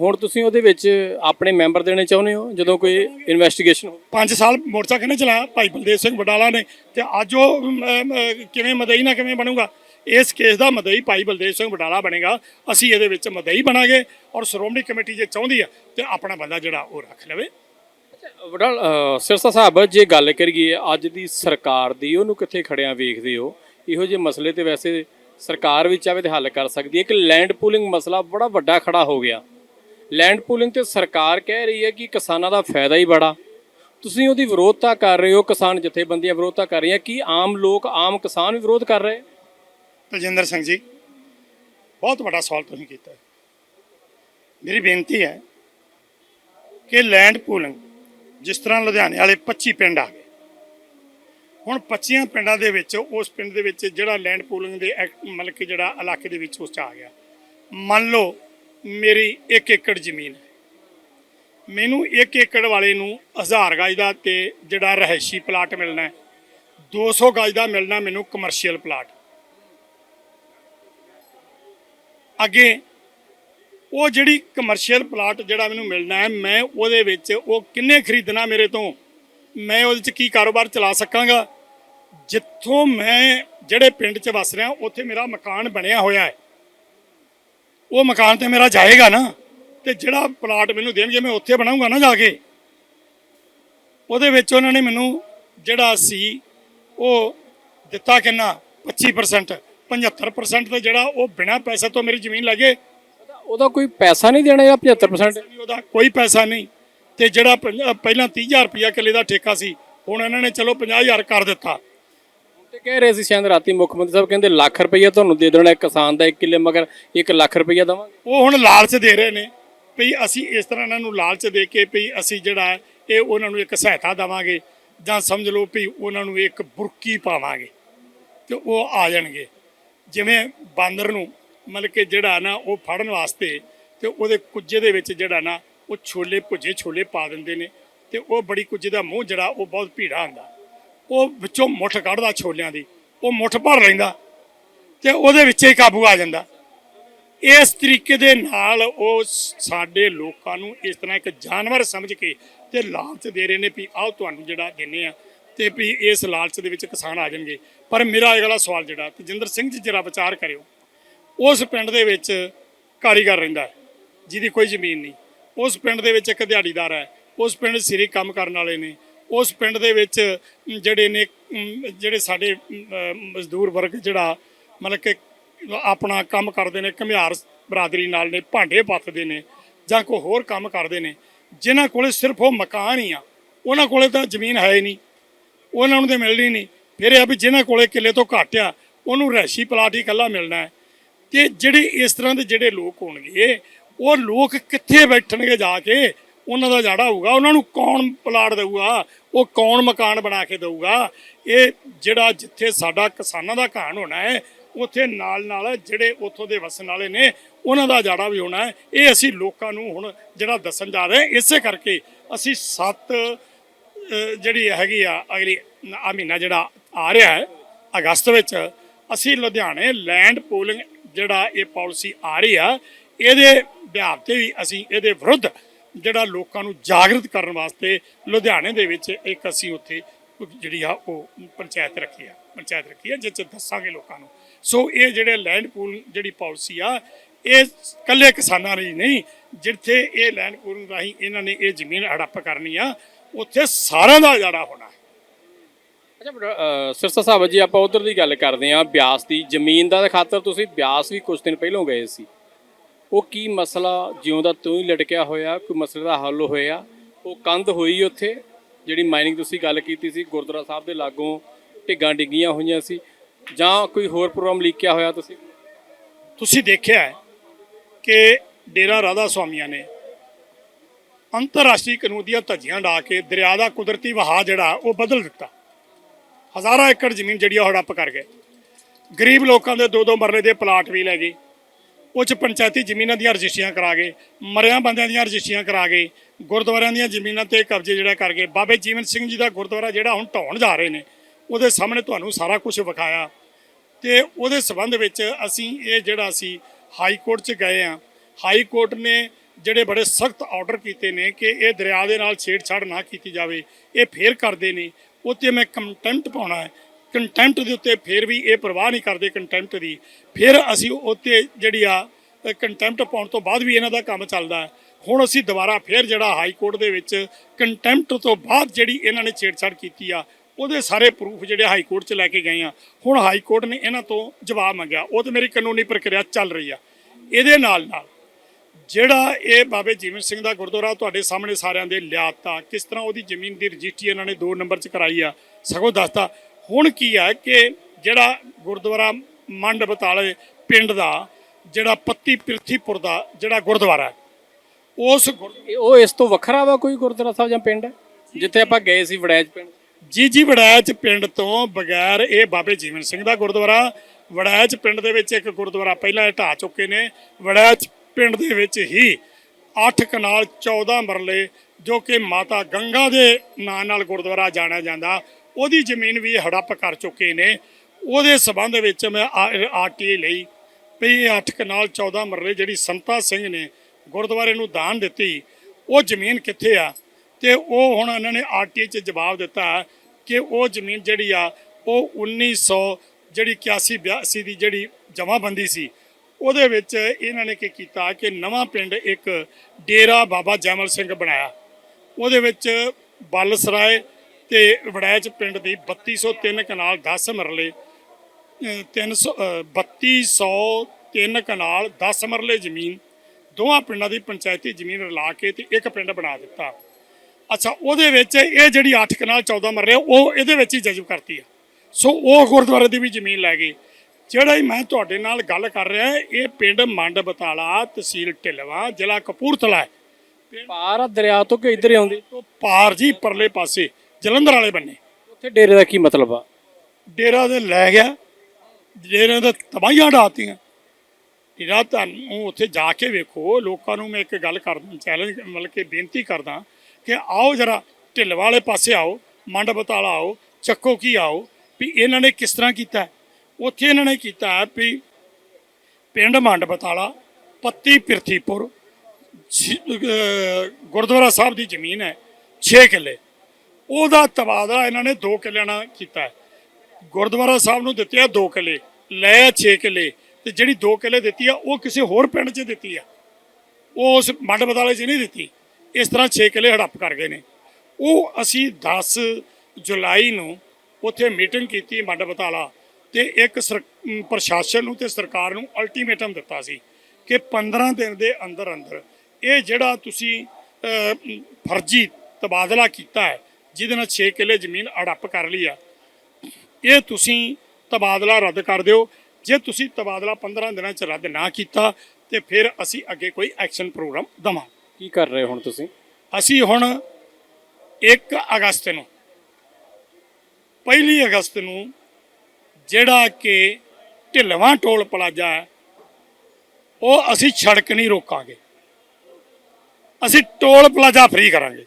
ਹੁਣ ਤੁਸੀਂ ਉਹਦੇ ਵਿੱਚ ਆਪਣੇ ਮੈਂਬਰ ਦੇਣੇ ਚਾਹੁੰਦੇ ਹੋ ਜਦੋਂ ਕੋਈ ਇਨਵੈਸਟੀਗੇਸ਼ਨ ਹੋਵੇ? 5 ਸਾਲ ਮੋਰਚਾ ਕਿਹਨੇ ਚਲਾਇਆ? ਭਾਈ ਬਲਦੇਵ ਸਿੰਘ ਵਡਾਲਾ ਨੇ ਤੇ ਅੱਜ ਉਹ ਕਿਵੇਂ ਮਦਈ ਨਾ ਕਿਵੇਂ ਬਣੂਗਾ? ਇਸ ਕੇਸ ਦਾ ਮਦਈ ਭਾਈ ਬਲਦੇਵ ਸਿੰਘ ਬਟਾਲਾ ਬਣੇਗਾ। ਅਸੀਂ ਇਹਦੇ ਵਿੱਚ ਮਦਈ ਬਣਾਂਗੇ ਔਰ ਸ਼੍ਰੋਮਣੀ ਕਮੇਟੀ ਜੇ ਚਾਹੁੰਦੀ ਆ ਤੇ ਆਪਣਾ ਬੰਦਾ ਜਿਹੜਾ ਉਹ ਰੱਖ ਲਵੇ। ਵਡਾਲ ਸਿਰਸਾ ਸਾਹਿਬ, ਜੇ ਗੱਲ ਕਰੀਏ ਅੱਜ ਦੀ ਸਰਕਾਰ ਦੀ, ਉਹਨੂੰ ਕਿੱਥੇ ਖੜਿਆਂ ਵੇਖਦੇ ਹੋ? ਇਹੋ ਜਿਹੇ ਮਸਲੇ ਤੇ ਵੈਸੇ ਸਰਕਾਰ ਵੀ ਚਾਹੇ ਤੇ ਹੱਲ ਕਰ ਸਕਦੀ ਹੈ। ਕਿ ਲੈਂਡ ਪੂਲਿੰਗ ਮਸਲਾ ਬੜਾ ਵੱਡਾ ਖੜਾ ਹੋ ਗਿਆ। ਲੈਂਡ ਪੂਲਿੰਗ ਤੇ ਸਰਕਾਰ ਕਹਿ ਰਹੀ ਹੈ ਕਿ ਕਿਸਾਨਾਂ ਦਾ ਫਾਇਦਾ ਹੀ ਬੜਾ। ਤੁਸੀਂ ਉਹਦੀ ਵਿਰੋਧਤਾ ਕਰ ਰਹੇ ਹੋ, ਕਿਸਾਨ ਜਥੇਬੰਦੀਆਂ ਵਿਰੋਧਤਾ ਕਰ ਰਹੀਆਂ ਕੀ ਆਮ ਲੋਕ, ਆਮ ਕਿਸਾਨ ਵੀ ਵਿਰੋਧ ਕਰ ਰਹੇ? ਤਲਜਿੰਦਰ ਸਿੰਘ ਜੀ, ਬਹੁਤ ਵੱਡਾ ਸਵਾਲ ਤੁਸੀਂ ਕੀਤਾ ਮੇਰੀ ਬੇਨਤੀ ਹੈ ਕਿ ਲੈਂਡ ਪੂਲਿੰਗ ਜਿਸ ਤਰ੍ਹਾਂ ਲੁਧਿਆਣੇ ਵਾਲੇ 25 ਪਿੰਡ ਆ ਗਏ, ਹੁਣ 25 ਪਿੰਡਾਂ ਦੇ ਵਿੱਚ, ਉਸ ਪਿੰਡ ਦੇ ਵਿੱਚ ਜਿਹੜਾ ਲੈਂਡ ਪੂਲਿੰਗ ਦੇ ਐਕਟ ਮਤਲਬ ਕਿ ਜਿਹੜਾ ਇਲਾਕੇ ਦੇ ਵਿੱਚ ਉਸ ਚ ਆ ਗਿਆ। ਮੰਨ ਲਓ ਮੇਰੀ 1 ਏਕੜ ਜ਼ਮੀਨ ਮੈਨੂੰ 1 ਏਕੜ ਵਾਲੇ ਨੂੰ ਹਜ਼ਾਰ ਗਜ ਦਾ ਤੇ ਜਿਹੜਾ ਰਹਿਸ਼ੀ ਪਲਾਟ ਮਿਲਣਾ 200 ਗਜ ਦਾ ਮਿਲਣਾ ਮੈਨੂੰ ਕਮਰਸ਼ੀਅਲ ਪਲਾਟ ਅੱਗੇ ਉਹ ਜਿਹੜੀ ਕਮਰਸ਼ੀਅਲ ਪਲਾਟ ਜਿਹੜਾ ਮੈਨੂੰ ਮਿਲਣਾ ਹੈ, ਮੈਂ ਉਹਦੇ ਵਿੱਚ ਉਹ ਕਿੰਨੇ ਖਰੀਦਣਾ ਮੇਰੇ ਤੋਂ, ਮੈਂ ਉਹਦੇ 'ਚ ਕੀ ਕਾਰੋਬਾਰ ਚਲਾ ਸਕਾਂਗਾ, ਜਿੱਥੋਂ ਮੈਂ ਜਿਹੜੇ ਪਿੰਡ 'ਚ ਵਸ ਰਿਹਾ, ਉੱਥੇ ਮੇਰਾ ਮਕਾਨ ਬਣਿਆ ਹੋਇਆ ਹੈ। ਉਹ ਮਕਾਨ ਤੇ ਮੇਰਾ ਜਾਏਗਾ ਨਾ, ਤੇ ਜਿਹੜਾ ਪਲਾਟ ਮੈਨੂੰ ਦੇਣਗੇ, ਮੈਂ ਉੱਥੇ ਬਣਾਉਂਗਾ ਨਾ ਜਾ ਕੇ। ਉਹਦੇ ਵਿੱਚ ਉਹਨਾਂ ਨੇ ਮੈਨੂੰ ਜਿਹੜਾ ਸੀ, ਉਹ ਦਿੱਤਾ ਕਿੰਨਾ? 25% 75% ਤੇ ਜਿਹੜਾ ਉਹ ਬਿਨਾਂ ਪੈਸੇ ਤੋਂ ਮੇਰੀ ਜ਼ਮੀਨ ਲੱਗੇ ਉਹਦਾ ਕੋਈ ਪੈਸਾ ਨਹੀਂ ਦੇਣਾ ਜਾਂ 75% ਵੀ ਉਹਦਾ ਕੋਈ ਪੈਸਾ ਨਹੀਂ। ਤੇ ਜਿਹੜਾ ਪਹਿਲਾਂ 30000 ਰੁਪਇਆ ਕਿੱਲੇ ਦਾ ਠੇਕਾ ਸੀ ਹੁਣ ਇਹਨਾਂ ਨੇ ਚਲੋ 50000 ਕਰ ਦਿੱਤਾ। ਤੇ ਕਹਿ ਰਹੇ ਸੀ ਸ਼ਾਇਦ ਰਾਤੀ ਮੁੱਖ ਮੰਤਰੀ ਸਾਹਿਬ ਕਹਿੰਦੇ ਲੱਖ ਰੁਪਈਆ ਤੁਹਾਨੂੰ ਦੇ ਦੇਣਾ ਇੱਕ ਕਿਸਾਨ ਦਾ ਇੱਕ ਕਿੱਲੇ ਮਗਰ 1 ਲੱਖ ਰੁਪਈਆ ਦੇਵਾਂਗੇ। ਉਹ ਹੁਣ ਲਾਲਚ ਦੇ ਰਹੇ ਨੇ ਵੀ ਅਸੀਂ ਇਸ ਤਰ੍ਹਾਂ ਇਹਨਾਂ ਨੂੰ ਲਾਲਚ ਦੇ ਕੇ ਵੀ ਅਸੀਂ ਜਿਹੜਾ ਇਹ ਉਹਨਾਂ ਨੂੰ ਇੱਕ ਸਹਾਇਤਾ ਦੇਵਾਂਗੇ ਜਾਂ ਸਮਝ ਲਓ ਵੀ ਉਹਨਾਂ ਨੂੰ ਇੱਕ ਬੁਰਕੀ ਪਾਵਾਂਗੇ ਤੇ ਉਹ ਆ ਜਾਣਗੇ। ਜਿਵੇਂ ਬਾਂਦਰ ਨੂੰ ਮਤਲਬ ਕਿ ਜਿਹੜਾ ਨਾ ਉਹ ਫੜਨ ਵਾਸਤੇ ਤੇ ਉਹਦੇ ਕੁੱਜੇ ਦੇ ਵਿੱਚ ਜਿਹੜਾ ਨਾ ਉਹ ਛੋਲੇ ਭੁੱਜੇ ਛੋਲੇ ਪਾ ਦਿੰਦੇ ਨੇ ਤੇ ਉਹ ਬੜੀ ਕੁੱਜੇ ਦਾ ਮੂੰਹ ਜਿਹੜਾ ਉਹ ਬਹੁਤ ਭੀੜਾ ਹੁੰਦਾ। ਉਹ ਵਿੱਚੋਂ ਮੁੱਠ ਕੱਢਦਾ ਛੋਲਿਆਂ ਦੀ, ਉਹ ਮੁੱਠ ਭਰ ਲੈਂਦਾ ਤੇ ਉਹਦੇ ਵਿੱਚ ਹੀ ਕਾਬੂ ਆ ਜਾਂਦਾ। ਇਸ ਤਰੀਕੇ ਦੇ ਨਾਲ ਉਹ ਸਾਡੇ ਲੋਕਾਂ ਨੂੰ ਇਸ ਤਰ੍ਹਾਂ ਇੱਕ ਜਾਨਵਰ ਸਮਝ ਕੇ ਤੇ ਲਾਲਚ ਦੇ ਰਹੇ ਨੇ ਵੀ ਆਓ ਤੁਹਾਨੂੰ ਜਿਹੜਾ ਦਿੰਨੇ ਆ ਤੇ ਵੀ ਇਸ ਲਾਲਚ ਦੇ ਵਿੱਚ ਕਿਸਾਨ ਆ ਜਾਣਗੇ। ਪਰ ਮੇਰਾ ਅਗਲਾ ਸਵਾਲ ਜਿਹੜਾ, ਤਜਿੰਦਰ ਸਿੰਘ ਜੀ ਜਰਾ ਵਿਚਾਰ ਕਰਿਓ। ਉਸ ਪਿੰਡ ਦੇ ਵਿੱਚ ਕਾਰੀਗਰ ਰਹਿੰਦਾ ਜਿਹਦੀ ਕੋਈ ਜ਼ਮੀਨ ਨਹੀਂ। ਉਸ ਪਿੰਡ ਦੇ ਵਿੱਚ ਇੱਕ ਦਿਹਾੜੀਦਾਰ ਹੈ, ਉਸ ਪਿੰਡ ਸਿਰੇ ਕੰਮ ਕਰਨ ਵਾਲੇ ਨੇ। ਉਸ ਪਿੰਡ ਦੇ ਵਿੱਚ ਜਿਹੜੇ ਨੇ ਜਿਹੜੇ ਸਾਡੇ ਮਜ਼ਦੂਰ ਵਰਗ ਜਿਹੜਾ, ਮਤਲਬ ਕਿ ਆਪਣਾ ਕੰਮ ਕਰਦੇ ਨੇ, ਘਮਿਆਰ ਬਰਾਦਰੀ ਨਾਲ ਨੇ, ਭਾਂਡੇ ਪੱਥਦੇ ਨੇ, ਜਾਂ ਕੋਈ ਹੋਰ ਕੰਮ ਕਰਦੇ ਨੇ, ਜਿਨ੍ਹਾਂ ਕੋਲੇ ਸਿਰਫ ਉਹ ਮਕਾਨ ਹੀ ਆ, ਉਹਨਾਂ ਕੋਲੇ ਤਾਂ ਜ਼ਮੀਨ ਹੈ ਹੀ ਨਹੀਂ। ਉਹਨਾਂ ਨੂੰ ਤੇ ਮਿਲਣੀ ਨਹੀਂ। ਫਿਰ ਇਹ ਆ ਵੀ ਜਿਹਨਾਂ ਕੋਲੇ ਕਿੱਲੇ ਤੋਂ ਘੱਟ ਆ, ਉਹਨੂੰ ਰਹਿਸ਼ੀ ਪਲਾਟ ਹੀ ਇਕੱਲਾ ਮਿਲਣਾ ਹੈ। ਤੇ ਜਿਹੜੇ ਇਸ ਤਰ੍ਹਾਂ ਦੇ ਜਿਹੜੇ ਲੋਕ ਹੋਣਗੇ, ਉਹ ਲੋਕ ਕਿੱਥੇ ਬੈਠਣਗੇ ਜਾ ਕੇ? ਉਹਨਾਂ ਦਾ ਜਾੜਾ ਹੋਊਗਾ, ਉਹਨਾਂ ਨੂੰ ਕੌਣ ਪਲਾਟ ਦੇਊਗਾ? ਉਹ ਕੌਣ ਮਕਾਨ ਬਣਾ ਕੇ ਦੇਊਗਾ? ਇਹ ਜਿਹੜਾ ਜਿੱਥੇ ਸਾਡਾ ਕਿਸਾਨਾਂ ਦਾ ਘਾਣ ਹੋਣਾ ਹੈ, ਉੱਥੇ ਨਾਲ ਨਾਲ ਜਿਹੜੇ ਉੱਥੋਂ ਦੇ ਵਸਣ ਵਾਲੇ ਨੇ, ਉਹਨਾਂ ਦਾ ਜਾੜਾ ਵੀ ਹੋਣਾ ਹੈ। ਇਹ ਅਸੀਂ ਲੋਕਾਂ ਨੂੰ ਹੁਣ ਜਿਹੜਾ ਦੱਸਣ ਜਾ ਰਹੇ ਹਾਂ। ਇਸੇ ਕਰਕੇ ਅਸੀਂ ਸੱਤ ਜਿਹੜੀ ਹੈਗੀ ਆ ਅਗਲੀ ਆ ਮਹੀਨਾ ਜਿਹੜਾ ਆ ਰਿਹਾ ਹੈ, ਅਗਸਤ ਵਿੱਚ ਅਸੀਂ ਲੁਧਿਆਣੇ ਲੈਂਡ ਪੂਲਿੰਗ ਜਿਹੜਾ ਇਹ ਪਾਲਿਸੀ ਆ ਰਹੀ ਆ, ਇਹਦੇ ਵਿਆਪ ਤੇ ਵੀ ਅਸੀਂ ਇਹਦੇ ਵਿਰੁੱਧ ਜਿਹੜਾ ਲੋਕਾਂ ਨੂੰ ਜਾਗਰਤ ਕਰਨ ਵਾਸਤੇ ਲੁਧਿਆਣੇ ਦੇ ਵਿੱਚ ਇੱਕ ਅਸੀਂ ਉੱਥੇ ਜਿਹੜੀ ਆ ਉਹ ਪੰਚਾਇਤ ਰੱਖੀ ਆ, ਪੰਚਾਇਤ ਰੱਖੀ ਆ ਜਿਸ 'ਚ ਦੱਸਾਂਗੇ ਲੋਕਾਂ ਨੂੰ। ਸੋ ਇਹ ਜਿਹੜੇ ਲੈਂਡ ਪੂਲ ਜਿਹੜੀ ਪਾਲਿਸੀ ਆ, ਇਹ ਕੱਲੇ ਕਿਸਾਨਾਂ ਲਈ ਨਹੀਂ, ਜਿੱਥੇ ਇਹ ਲੈਂਡ ਪੂਲਿੰਗ ਰਾਹੀਂ ਇਹਨਾਂ ਨੇ ਇਹ ਜ਼ਮੀਨ ਹੜੱਪ ਕਰਨੀ ਆ ਉੱਥੇ ਸਾਰਿਆਂ ਦਾ ਉਜਾੜਾ ਹੋਣਾ ਅੱਛਾ ਸਿਰਸਾ ਸਾਹਿਬ ਜੀ ਆਪਾਂ ਉਧਰ ਦੀ ਗੱਲ ਕਰਦੇ ਆਂ ਬਿਆਸ ਦੀ ਜ਼ਮੀਨ ਦਾ ਖਾਤਰ ਤੁਸੀਂ ਬਿਆਸ ਵੀ ਕੁਝ ਦਿਨ ਪਹਿਲਾਂ ਗਏ ਸੀ। ਉਹ ਕੀ ਮਸਲਾ ਜਿਉਂ ਦਾ ਤੂੰ ਹੀ ਲਟਕਿਆ ਹੋਇਆ ਕੋਈ ਮਸਲੇ ਦਾ ਹੱਲ ਹੋਇਆ? ਉਹ ਕੰਧ ਹੋਈ ਉੱਥੇ ਜਿਹੜੀ ਮਾਈਨਿੰਗ ਤੁਸੀਂ ਗੱਲ ਕੀਤੀ ਸੀ ਗੁਰਦੁਆਰਾ ਸਾਹਿਬ ਦੇ ਲਾਗੋਂ ਢਿੱਗਾਂ ਡਿੱਗੀਆਂ ਹੋਈਆਂ ਸੀ। ਜਾਂ ਕੋਈ ਹੋਰ ਪ੍ਰੋਗਰਾਮ ਲੀਕਿਆ ਹੋਇਆ ਤੁਸੀਂ? ਤੁਸੀਂ ਦੇਖਿਆ ਕਿ ਡੇਰਾ ਰਾਧਾ ਸੁਆਮੀਆਂ ਨੇ ਅੰਤਰਰਾਸ਼ਟਰੀ ਕਾਨੂੰਨ ਦੀਆਂ ਧੱਜੀਆਂ ਡਾ ਕੇ ਦਰਿਆ ਦਾ ਕੁਦਰਤੀ ਵਹਾਅ ਜਿਹੜਾ, ਉਹ ਬਦਲ ਦਿੱਤਾ। ਹਜ਼ਾਰਾਂ ਏਕੜ ਜ਼ਮੀਨ ਜਿਹੜੀ ਆ, ਉਹ ਹੜੱਪ ਕਰ ਗਏ। ਗਰੀਬ ਲੋਕਾਂ ਦੇ ਦੋ ਦੋ ਮਰਲੇ ਦੇ ਪਲਾਟ ਵੀ ਲੈ ਗਏ। ਉਹ ਪੰਚਾਇਤੀ ਜ਼ਮੀਨਾਂ ਦੀਆਂ ਰਜਿਸਟਰੀਆਂ ਕਰਾ ਗਏ। ਮਰਿਆਂ ਬੰਦਿਆਂ ਦੀਆਂ ਰਜਿਸਟਰੀਆਂ ਕਰਾ ਗਏ। ਗੁਰਦੁਆਰਿਆਂ ਦੀਆਂ ਜ਼ਮੀਨਾਂ ਤੇ ਕਬਜ਼ੇ ਜਿਹੜਾ ਕਰ ਗਏ। ਬਾਬੇ ਜੀਵਨ ਸਿੰਘ ਜੀ ਦਾ ਗੁਰਦੁਆਰਾ ਜਿਹੜਾ, ਹੁਣ ਢਾਉਣ ਜਾ ਰਹੇ ਨੇ। ਉਹਦੇ ਸਾਹਮਣੇ ਤੁਹਾਨੂੰ ਸਾਰਾ ਕੁਝ ਵਿਖਾਇਆ। ਤੇ ਉਹਦੇ ਸਬੰਧ ਵਿੱਚ ਅਸੀਂ ਇਹ ਜਿਹੜਾ ਸੀ ਹਾਈ ਕੋਰਟ 'ਚ ਗਏ ਆ। ਹਾਈ ਕੋਰਟ ਨੇ ਜਿਹੜੇ ਬੜੇ ਸਖਤ ਆਰਡਰ ਕੀਤੇ ਨੇ ਕਿ ਇਹ ਦਰਿਆ ਦੇ ਨਾਲ ਛੇੜਛਾੜ ਨਾ ਕੀਤੀ ਜਾਵੇ, ਇਹ ਫੇਰ ਕਰਦੇ ਨੇ ਉੱਤੇ ਮੈਂ ਕੰਟੈਂਪਟ ਪਾਉਣਾ ਹੈ। ਕੰਟੈਂਪਟ ਦੇ ਉੱਤੇ ਫੇਰ ਵੀ ਇਹ ਪਰਵਾਹ ਨਹੀਂ ਕਰਦੇ ਕੰਟੈਂਪਟ ਦੀ। ਫਿਰ ਅਸੀਂ ਉੱਤੇ ਜਿਹੜੀ ਆ ਕੰਟੈਂਪਟ ਪਾਉਣ ਤੋਂ ਬਾਅਦ ਵੀ ਇਹਨਾਂ ਦਾ ਕੰਮ ਚੱਲਦਾ ਹੈ। ਹੁਣ ਅਸੀਂ ਦੁਬਾਰਾ ਫੇਰ ਜਿਹੜਾ ਹਾਈ ਕੋਰਟ ਦੇ ਵਿੱਚ ਕੰਟੈਂਪਟ ਤੋਂ ਬਾਅਦ ਜਿਹੜੀ ਇਹਨਾਂ ਨੇ ਛੇੜਛਾੜ ਕੀਤੀ ਆ, ਉਹਦੇ ਸਾਰੇ ਪ੍ਰੂਫ ਜਿਹੜੇ ਹਾਈ ਕੋਰਟ 'ਚ ਲੈ ਕੇ ਗਏ ਆ। ਹੁਣ ਹਾਈ ਕੋਰਟ ਨੇ ਇਹਨਾਂ ਤੋਂ ਜਵਾਬ ਮੰਗਿਆ। ਉਹ ਤੇ ਮੇਰੀ ਕਾਨੂੰਨੀ ਪ੍ਰਕਿਰਿਆ ਚੱਲ ਰਹੀ ਆ। ਇਹਦੇ ਨਾਲ ਨਾਲ ਜਿਹੜਾ ਇਹ ਬਾਬੇ ਜੀਵਨ ਸਿੰਘ ਦਾ ਗੁਰਦੁਆਰਾ ਤੁਹਾਡੇ ਸਾਹਮਣੇ ਸਾਰਿਆਂ ਦੇ ਲਿਆਤਾ ਕਿਸ ਤਰ੍ਹਾਂ ਉਹਦੀ ਜ਼ਮੀਨ ਦੀ ਰਜਿਸਟਰੀ ਇਹਨਾਂ ਨੇ 2 ਨੰਬਰ 'ਚ ਕਰਾਈ ਆ ਸਗੋਂ ਦੱਸਤਾ। ਹੁਣ ਕੀ ਹੈ ਕਿ ਜਿਹੜਾ ਗੁਰਦੁਆਰਾ ਮੰਡ ਬਤਾਲੇ ਪਿੰਡ ਦਾ ਜਿਹੜਾ ਪੱਤੀ ਪਿਰਥੀਪੁਰ ਦਾ ਜਿਹੜਾ ਗੁਰਦੁਆਰਾ ਉਸ ਉਹ ਇਸ ਤੋਂ ਵੱਖਰਾ ਵਾ ਕੋਈ ਗੁਰਦੁਆਰਾ ਸਾਹਿਬ ਜਾਂ ਪਿੰਡ? ਜਿੱਥੇ ਆਪਾਂ ਗਏ ਸੀ ਵੜੈਚ ਪਿੰਡ। ਜੀ ਜੀ ਵੜੈਚ ਪਿੰਡ ਤੋਂ ਬਗੈਰ ਇਹ ਬਾਬੇ ਜੀਵਨ ਸਿੰਘ ਦਾ ਗੁਰਦੁਆਰਾ ਵੜੈਚ ਪਿੰਡ ਦੇ ਵਿੱਚ ਇੱਕ ਗੁਰਦੁਆਰਾ ਪਹਿਲਾਂ ਢਾਹ ਚੁੱਕੇ ਨੇ ਵੜੈਚ ਪਿੰਡ ਦੇ ਵਿੱਚ ਹੀ 8 ਕਨਾਲ 14 ਮਰਲੇ ਜੋ ਕਿ ਮਾਤਾ ਗੰਗਾ ਦੇ ਨਾਂ ਨਾਲ ਗੁਰਦੁਆਰਾ ਜਾਣਿਆ ਜਾਂਦਾ, ਉਹਦੀ ਜ਼ਮੀਨ ਵੀ ਹੜੱਪ ਕਰ ਚੁੱਕੇ ਨੇ। ਉਹਦੇ ਸਬੰਧ ਵਿੱਚ ਮੈਂ ਆਰਟੀਏ ਲਈ ਵੀ ਇਹ 8 ਕਨਾਲ 14 ਮਰਲੇ ਜਿਹੜੀ ਸੰਤਾ ਸਿੰਘ ਨੇ ਗੁਰਦੁਆਰੇ ਨੂੰ ਦਾਨ ਦਿੱਤੀ, ਉਹ ਜ਼ਮੀਨ ਕਿੱਥੇ ਆ? ਤੇ ਉਹ ਹੁਣ ਇਹਨਾਂ ਨੇ ਆਰਟੀਏ 'ਚ ਜਵਾਬ ਦਿੱਤਾ ਕਿ ਉਹ ਜ਼ਮੀਨ ਜਿਹੜੀ ਆ, ਉਹ 1900 ਜਿਹੜੀ 81 82 ਦੀ ਜਿਹੜੀ ਜਮਾਬੰਦੀ ਸੀ ਉਹਦੇ ਵਿੱਚ ਇਹਨਾਂ ਨੇ ਕੀ ਕੀਤਾ ਕਿ ਨਵਾਂ ਪਿੰਡ ਇੱਕ ਡੇਰਾ ਬਾਬਾ ਜੈਮਲ ਸਿੰਘ ਬਣਾਇਆ। ਉਹਦੇ ਵਿੱਚ ਬਲਸਰਾਏ ਤੇ ਵੜੈਚ ਪਿੰਡ ਦੀ 3203 ਕਨਾਲ 10 ਮਰਲੇ, ਅਹ 300 ਅਹ 3203 ਕਨਾਲ 10 ਮਰਲੇ ਜ਼ਮੀਨ, ਦੋਵਾਂ ਪਿੰਡਾਂ ਦੀ ਪੰਚਾਇਤੀ ਜ਼ਮੀਨ ਰਲਾ ਕੇ ਤੇ ਇੱਕ ਪਿੰਡ ਬਣਾ ਦਿੱਤਾ। ਅੱਛਾ, ਉਹਦੇ ਵਿੱਚ ਇਹ ਜਿਹੜੀ 8 ਕਨਾਲ 14 ਮਰਲੇ ਉਹ ਇਹਦੇ ਵਿੱਚ ਹੀ ਜਜ਼ਬ ਕਰਤੀ ਆ। ਸੋ ਉਹ ਗੁਰਦੁਆਰੇ ਦੀ ਵੀ ਜ਼ਮੀਨ ਲੈ ਗਈ ਜਿਹੜਾ ਹੀ ਮੈਂ ਤੁਹਾਡੇ ਨਾਲ ਗੱਲ ਕਰ ਰਿਹਾ ਇਹ ਪਿੰਡ ਮੰਡ ਬਤਾਲਾ ਤਹਿਸੀਲ ਢਿਲਵਾ ਜ਼ਿਲ੍ਹਾ ਕਪੂਰਥਲਾ ਹੈ। ਪਾਰ ਆ ਦਰਿਆ ਤੋਂ ਕਿ ਇੱਧਰ ਹੀ ਆਉਂਦੀ? ਤੋਂ ਪਾਰ ਜੀ ਪਰਲੇ ਪਾਸੇ ਜਲੰਧਰ ਵਾਲੇ ਬੰਨੇ। ਉੱਥੇ ਡੇਰੇ ਦਾ ਕੀ ਮਤਲਬ ਆ? ਡੇਰਾ ਦੇ ਲੈ ਗਿਆ ਡੇਰੇ ਦਾ ਤਬਾਹੀਆਂ ਢਾਤੀਆਂ ਇਹਦਾ ਤੁਹਾਨੂੰ ਉੱਥੇ ਜਾ ਕੇ ਵੇਖੋ ਲੋਕਾਂ ਨੂੰ ਮੈਂ ਇੱਕ ਗੱਲ ਕਰਦਾ ਚੈਲੰਜ ਮਤਲਬ ਕਿ ਬੇਨਤੀ ਕਰਦਾ ਕਿ ਆਓ ਜਰਾ ਢਿੱਲ ਵਾਲੇ ਪਾਸੇ ਆਓ ਮੰਡ ਬਤਾਲਾ ਆਓ ਚੱਕੋ ਕੀ ਆਓ ਵੀ ਇਹਨਾਂ ਨੇ ਕਿਸ ਤਰ੍ਹਾਂ ਕੀਤਾ। ਉੱਥੇ ਇਹਨਾਂ ਨੇ ਕੀਤਾ ਵੀ ਪਿੰਡ ਮੰਡ ਬਤਾਲਾ ਪੱਤੀ ਪਿਰਥੀਪੁਰ ਗੁਰਦੁਆਰਾ ਸਾਹਿਬ ਦੀ ਜ਼ਮੀਨ ਹੈ 6 ਕਿੱਲੇ। ਉਹਦਾ ਤਬਾਦਲਾ ਇਹਨਾਂ ਨੇ 2 ਕਿੱਲਿਆਂ ਨਾਲ ਕੀਤਾ ਹੈ। ਗੁਰਦੁਆਰਾ ਸਾਹਿਬ ਨੂੰ ਦਿੱਤੇ ਆ 2 ਕਿੱਲੇ, ਲੈ 6 ਕਿੱਲੇ, ਤੇ ਜਿਹੜੀ 2 ਕਿੱਲੇ ਦਿੱਤੀ ਆ, ਉਹ ਕਿਸੇ ਹੋਰ ਪਿੰਡ 'ਚ ਦਿੱਤੀ ਆ। ਉਹ ਉਸ ਮੰਡ ਬਤਾਲੇ 'ਚ ਨਹੀਂ ਦਿੱਤੀ। ਇਸ ਤਰ੍ਹਾਂ 6 ਕਿੱਲੇ ਹੜੱਪ ਕਰ ਗਏ ਨੇ। ਉਹ ਅਸੀਂ 10 ਜੁਲਾਈ ਨੂੰ ਉੱਥੇ ਮੀਟਿੰਗ ਕੀਤੀ ਮੰਡ ਬਤਾਲਾ ਤੇ ਇੱਕ ਪ੍ਰਸ਼ਾਸਨ ਨੂੰ ਤੇ ਸਰਕਾਰ ਨੂੰ ਅਲਟੀਮੇਟਮ ਦਿੱਤਾ ਸੀ ਕਿ 15 ਦਿਨ ਦੇ ਅੰਦਰ ਅੰਦਰ ਇਹ ਜਿਹੜਾ ਤੁਸੀਂ ਫਰਜ਼ੀ ਤਬਾਦਲਾ ਕੀਤਾ ਹੈ ਜਿਹਦੇ ਨਾਲ 6 ਕਿੱਲੇ ਜ਼ਮੀਨ ਹੜੱਪ ਕਰ ਲਈ ਆ ਇਹ ਤੁਸੀਂ ਤਬਾਦਲਾ ਰੱਦ ਕਰ ਦਿਓ। ਜੇ ਤੁਸੀਂ ਤਬਾਦਲਾ 15 ਦਿਨਾਂ ਚ ਰੱਦ ਨਾ ਕੀਤਾ ਤੇ ਫਿਰ ਅਸੀਂ ਅੱਗੇ ਕੋਈ ਐਕਸ਼ਨ ਪ੍ਰੋਗਰਾਮ ਦਵਾਂ ਕੀ ਕਰ ਰਹੇ ਹੁਣ ਤੁਸੀਂ? ਅਸੀਂ ਹੁਣ 1 ਅਗਸਤ ਨੂੰ ਪਹਿਲੀ ਅਗਸਤ ਨੂੰ ਜਿਹੜਾ ਕਿ ਢਿਲਵਾਂ ਟੋਲ ਪਲਾਜ਼ਾ ਹੈ, ਉਹ ਅਸੀਂ ਸੜਕ ਨਹੀਂ ਰੋਕਾਂਗੇ। ਅਸੀਂ ਟੋਲ ਪਲਾਜ਼ਾ ਫ੍ਰੀ ਕਰਾਂਗੇ।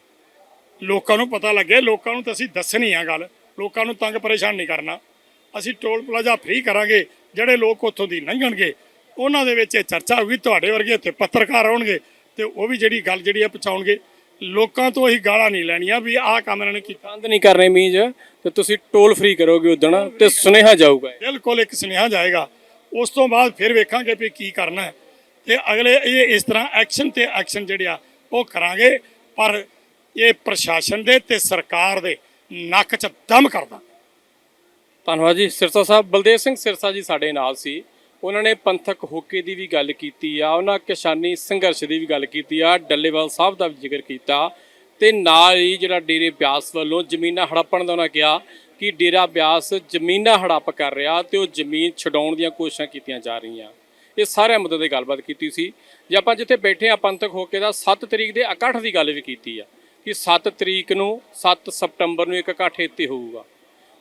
ਲੋਕਾਂ ਨੂੰ ਪਤਾ ਲੱਗੇ, ਲੋਕਾਂ ਨੂੰ ਤਾਂ ਅਸੀਂ ਦੱਸਣੀ ਆ ਗੱਲ। ਲੋਕਾਂ ਨੂੰ ਤੰਗ ਪਰੇਸ਼ਾਨ ਨਹੀਂ ਕਰਨਾ। ਅਸੀਂ ਟੋਲ ਪਲਾਜ਼ਾ ਫ੍ਰੀ ਕਰਾਂਗੇ, ਜਿਹੜੇ ਲੋਕ ਉੱਥੋਂ ਦੀ ਲੰਘਣਗੇ ਉਹਨਾਂ ਦੇ ਵਿੱਚ ਇਹ ਚਰਚਾ ਹੋਊਗੀ, ਤੁਹਾਡੇ ਵਰਗੇ ਇੱਥੇ ਪੱਤਰਕਾਰ ਆਉਣਗੇ ਤੇ ਉਹ ਵੀ ਜਿਹੜੀ ਗੱਲ ਜਿਹੜੀ ਆ ਪਹੁੰਚਾਉਣਗੇ ਲੋਕਾਂ ਤੋਂ ਅਸੀਂ ਗਾਲਾਂ ਨਹੀਂ ਲੈਣੀਆਂ ਵੀ ਆਹ ਕੰਮ ਇਹਨਾਂ ਨੇ ਕੀਤਾ। ਬੰਦ ਨਹੀਂ ਕਰਨੇ ਮੀਂਜ ਤੇ ਤੁਸੀਂ ਟੋਲ ਫ੍ਰੀ ਕਰੋਗੇ ਉਦਣ ਤੇ ਸੁਨੇਹਾ ਜਾਊਗਾ ਬਿਲਕੁਲ ਇੱਕ ਸੁਨੇਹਾ ਜਾਏਗਾ। ਉਸ ਤੋਂ ਬਾਅਦ ਫਿਰ ਵੇਖਾਂਗੇ ਵੀ ਕੀ ਕਰਨਾ ਹੈ। ਤੇ ਅਗਲੇ ਇਹ ਇਸ ਤਰ੍ਹਾਂ ਐਕਸ਼ਨ ਤੇ ਐਕਸ਼ਨ ਜਿਹੜੇ ਆ ਉਹ ਕਰਾਂਗੇ ਪਰ ਇਹ ਪ੍ਰਸ਼ਾਸਨ ਦੇ ਤੇ ਸਰਕਾਰ ਦੇ ਨੱਕ 'ਚ ਦਮ ਕਰਦਾ ਧੰਨਵਾਦ ਜੀ। ਸਿਰਸਾ ਸਾਹਿਬ ਬਲਦੇਵ ਸਿੰਘ ਸਿਰਸਾ ਜੀ ਸਾਡੇ ਨਾਲ ਸੀ। ਉਹਨਾਂ ਨੇ ਪੰਥਕ ਹੋਕੇ ਦੀ ਵੀ ਗੱਲ ਕੀਤੀ ਆ, ਉਹਨਾਂ ਕਿਸਾਨੀ ਸੰਘਰਸ਼ ਦੀ ਵੀ ਗੱਲ ਕੀਤੀ ਆ, ਡੱਲੇਵਾਲ ਸਾਹਿਬ ਦਾ ਵੀ ਜ਼ਿਕਰ ਕੀਤਾ ਤੇ ਨਾਲ ਹੀ ਜਿਹੜਾ ਡੇਰੇ ਬਿਆਸ ਵੱਲੋਂ ਜ਼ਮੀਨਾਂ ਹੜੱਪਣ ਦਾ ਉਹਨਾਂ ਕਿਹਾ ਕਿ ਡੇਰਾ ਬਿਆਸ ਜ਼ਮੀਨਾਂ ਹੜੱਪ ਕਰ ਰਿਹਾ ਤੇ ਉਹ ਜ਼ਮੀਨ ਛਡਾਉਣ ਦੀਆਂ ਕੋਸ਼ਿਸ਼ਾਂ ਕੀਤੀਆਂ ਜਾ ਰਹੀਆਂ। ਇਹ ਸਾਰਿਆਂ ਮੁੱਦੇ ਤੇ ਗੱਲਬਾਤ ਕੀਤੀ ਸੀ। ਜੇ ਆਪਾਂ ਜਿੱਥੇ ਬੈਠੇ ਆ ਪੰਥਕ ਹੋਕੇ ਦਾ 7 ਤਰੀਕ ਦੇ ਇਕੱਠ ਦੀ ਗੱਲ ਵੀ ਕੀਤੀ ਆ ਕਿ 7 ਤਰੀਕ ਨੂੰ 7 ਸਤੰਬਰ ਨੂੰ ਇੱਕ ਇਕੱਠ ਇੱਥੇ ਹੋਊਗਾ।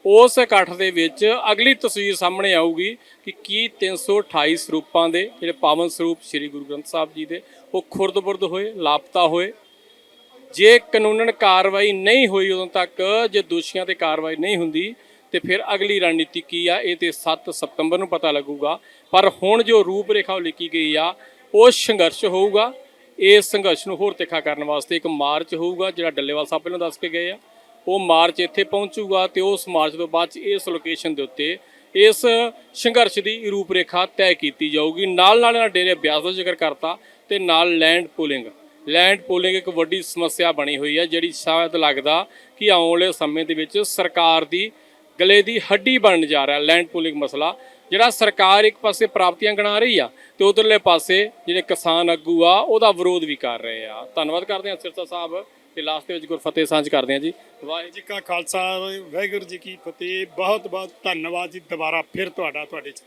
ਉਸ ਇਕੱਠ ਦੇ ਵਿੱਚ ਅਗਲੀ ਤਸਵੀਰ ਸਾਹਮਣੇ ਆਊਗੀ ਕਿ ਕੀ 328 ਸਰੂਪਾਂ ਦੇ ਜਿਹੜੇ ਪਾਵਨ ਸਰੂਪ ਸ੍ਰੀ ਗੁਰੂ ਗ੍ਰੰਥ ਸਾਹਿਬ ਜੀ ਦੇ, ਉਹ ਖੁਰਦ-ਬੁਰਦ ਹੋਏ, ਲਾਪਤਾ ਹੋਏ। ਜੇ ਕਾਨੂੰਨਨ ਕਾਰਵਾਈ ਨਹੀਂ ਹੋਈ ਉਦੋਂ ਤੱਕ, ਜੇ ਦੋਸ਼ੀਆਂ ਤੇ ਕਾਰਵਾਈ ਨਹੀਂ ਹੁੰਦੀ, ਤੇ ਫਿਰ ਅਗਲੀ ਰਣਨੀਤੀ ਕੀ ਆ? ਇਹ ਤੇ 7 ਸਤੰਬਰ ਨੂੰ ਪਤਾ ਲੱਗੂਗਾ। ਪਰ ਹੁਣ ਜੋ ਰੂਪਰੇਖਾ ਉਹ ਲਿਖੀ ਗਈ ਆ, ਉਹ ਸੰਘਰਸ਼ ਹੋਊਗਾ। ਇਸ ਸੰਘਰਸ਼ ਨੂੰ ਹੋਰ ਤਿੱਖਾ ਕਰਨ ਵਾਸਤੇ ਇੱਕ ਮਾਰਚ ਹੋਊਗਾ, ਜਿਹੜਾ ਡੱਲੇਵਾਲ ਸਾਹਿਬ ਪਹਿਲਾਂ ਦੱਸ ਕੇ ਗਏ ਆ। ਉਹ ਮਾਰਚ ਇੱਥੇ ਪਹੁੰਚੂਗਾ ਤੇ ਉਸ ਮਾਰਚ ਤੋਂ ਬਾਅਦ 'ਚ ਇਸ ਲੋਕੇਸ਼ਨ ਦੇ ਉੱਤੇ ਇਸ ਸੰਘਰਸ਼ ਦੀ ਰੂਪਰੇਖਾ ਤੈਅ ਕੀਤੀ ਜਾਊਗੀ। ਨਾਲ ਨਾਲ ਇਹਨਾਂ ਡੇਰੇ ਅਭਿਆਸ ਦਾ ਜ਼ਿਕਰ ਕਰਤਾ ਤੇ ਨਾਲ ਲੈਂਡ ਪੂਲਿੰਗ ਲੈਂਡ ਪੂਲਿੰਗ ਇੱਕ ਵੱਡੀ ਸਮੱਸਿਆ ਬਣੀ ਹੋਈ ਹੈ, ਜਿਹੜੀ ਸ਼ਾਇਦ ਲੱਗਦਾ ਕਿ ਆਉਣ ਵਾਲੇ ਸਮੇਂ ਦੇ ਵਿੱਚ ਸਰਕਾਰ ਦੀ ਗਲੇ ਦੀ ਹੱਡੀ ਬਣਨ ਜਾ ਰਿਹਾ ਲੈਂਡ ਪੂਲਿੰਗ ਮਸਲਾ। ਜਿਹੜਾ ਸਰਕਾਰ ਇੱਕ ਪਾਸੇ ਪ੍ਰਾਪਤੀਆਂ ਗਣਾ ਰਹੀ ਆ ਤੇ ਉਧਰਲੇ ਪਾਸੇ ਜਿਹੜੇ ਕਿਸਾਨ ਆਗੂ ਆ, ਉਹਦਾ ਵਿਰੋਧ ਵੀ ਕਰ ਰਹੇ ਆ। ਧੰਨਵਾਦ ਕਰਦੇ ਹਾਂ ਸਿਰਸਾ ਸਾਹਿਬ। ਤੇ ਲਾਸਟ ਦੇ ਵਿੱਚ ਗੁਰਫਤਿਹ ਸਾਂਝ ਕਰਦੇ ਹਾਂ ਜੀ। ਵਾਹਿਗੁਰੂ ਜੀ ਕਾ ਖਾਲਸਾ, ਵਾਹਿਗੁਰੂ ਜੀ ਕੀ ਫਤਿਹ। ਬਹੁਤ ਬਹੁਤ ਧੰਨਵਾਦ ਜੀ। ਦੁਬਾਰਾ ਫਿਰ ਤੁਹਾਡਾ, ਤੁਹਾਡੇ ਚ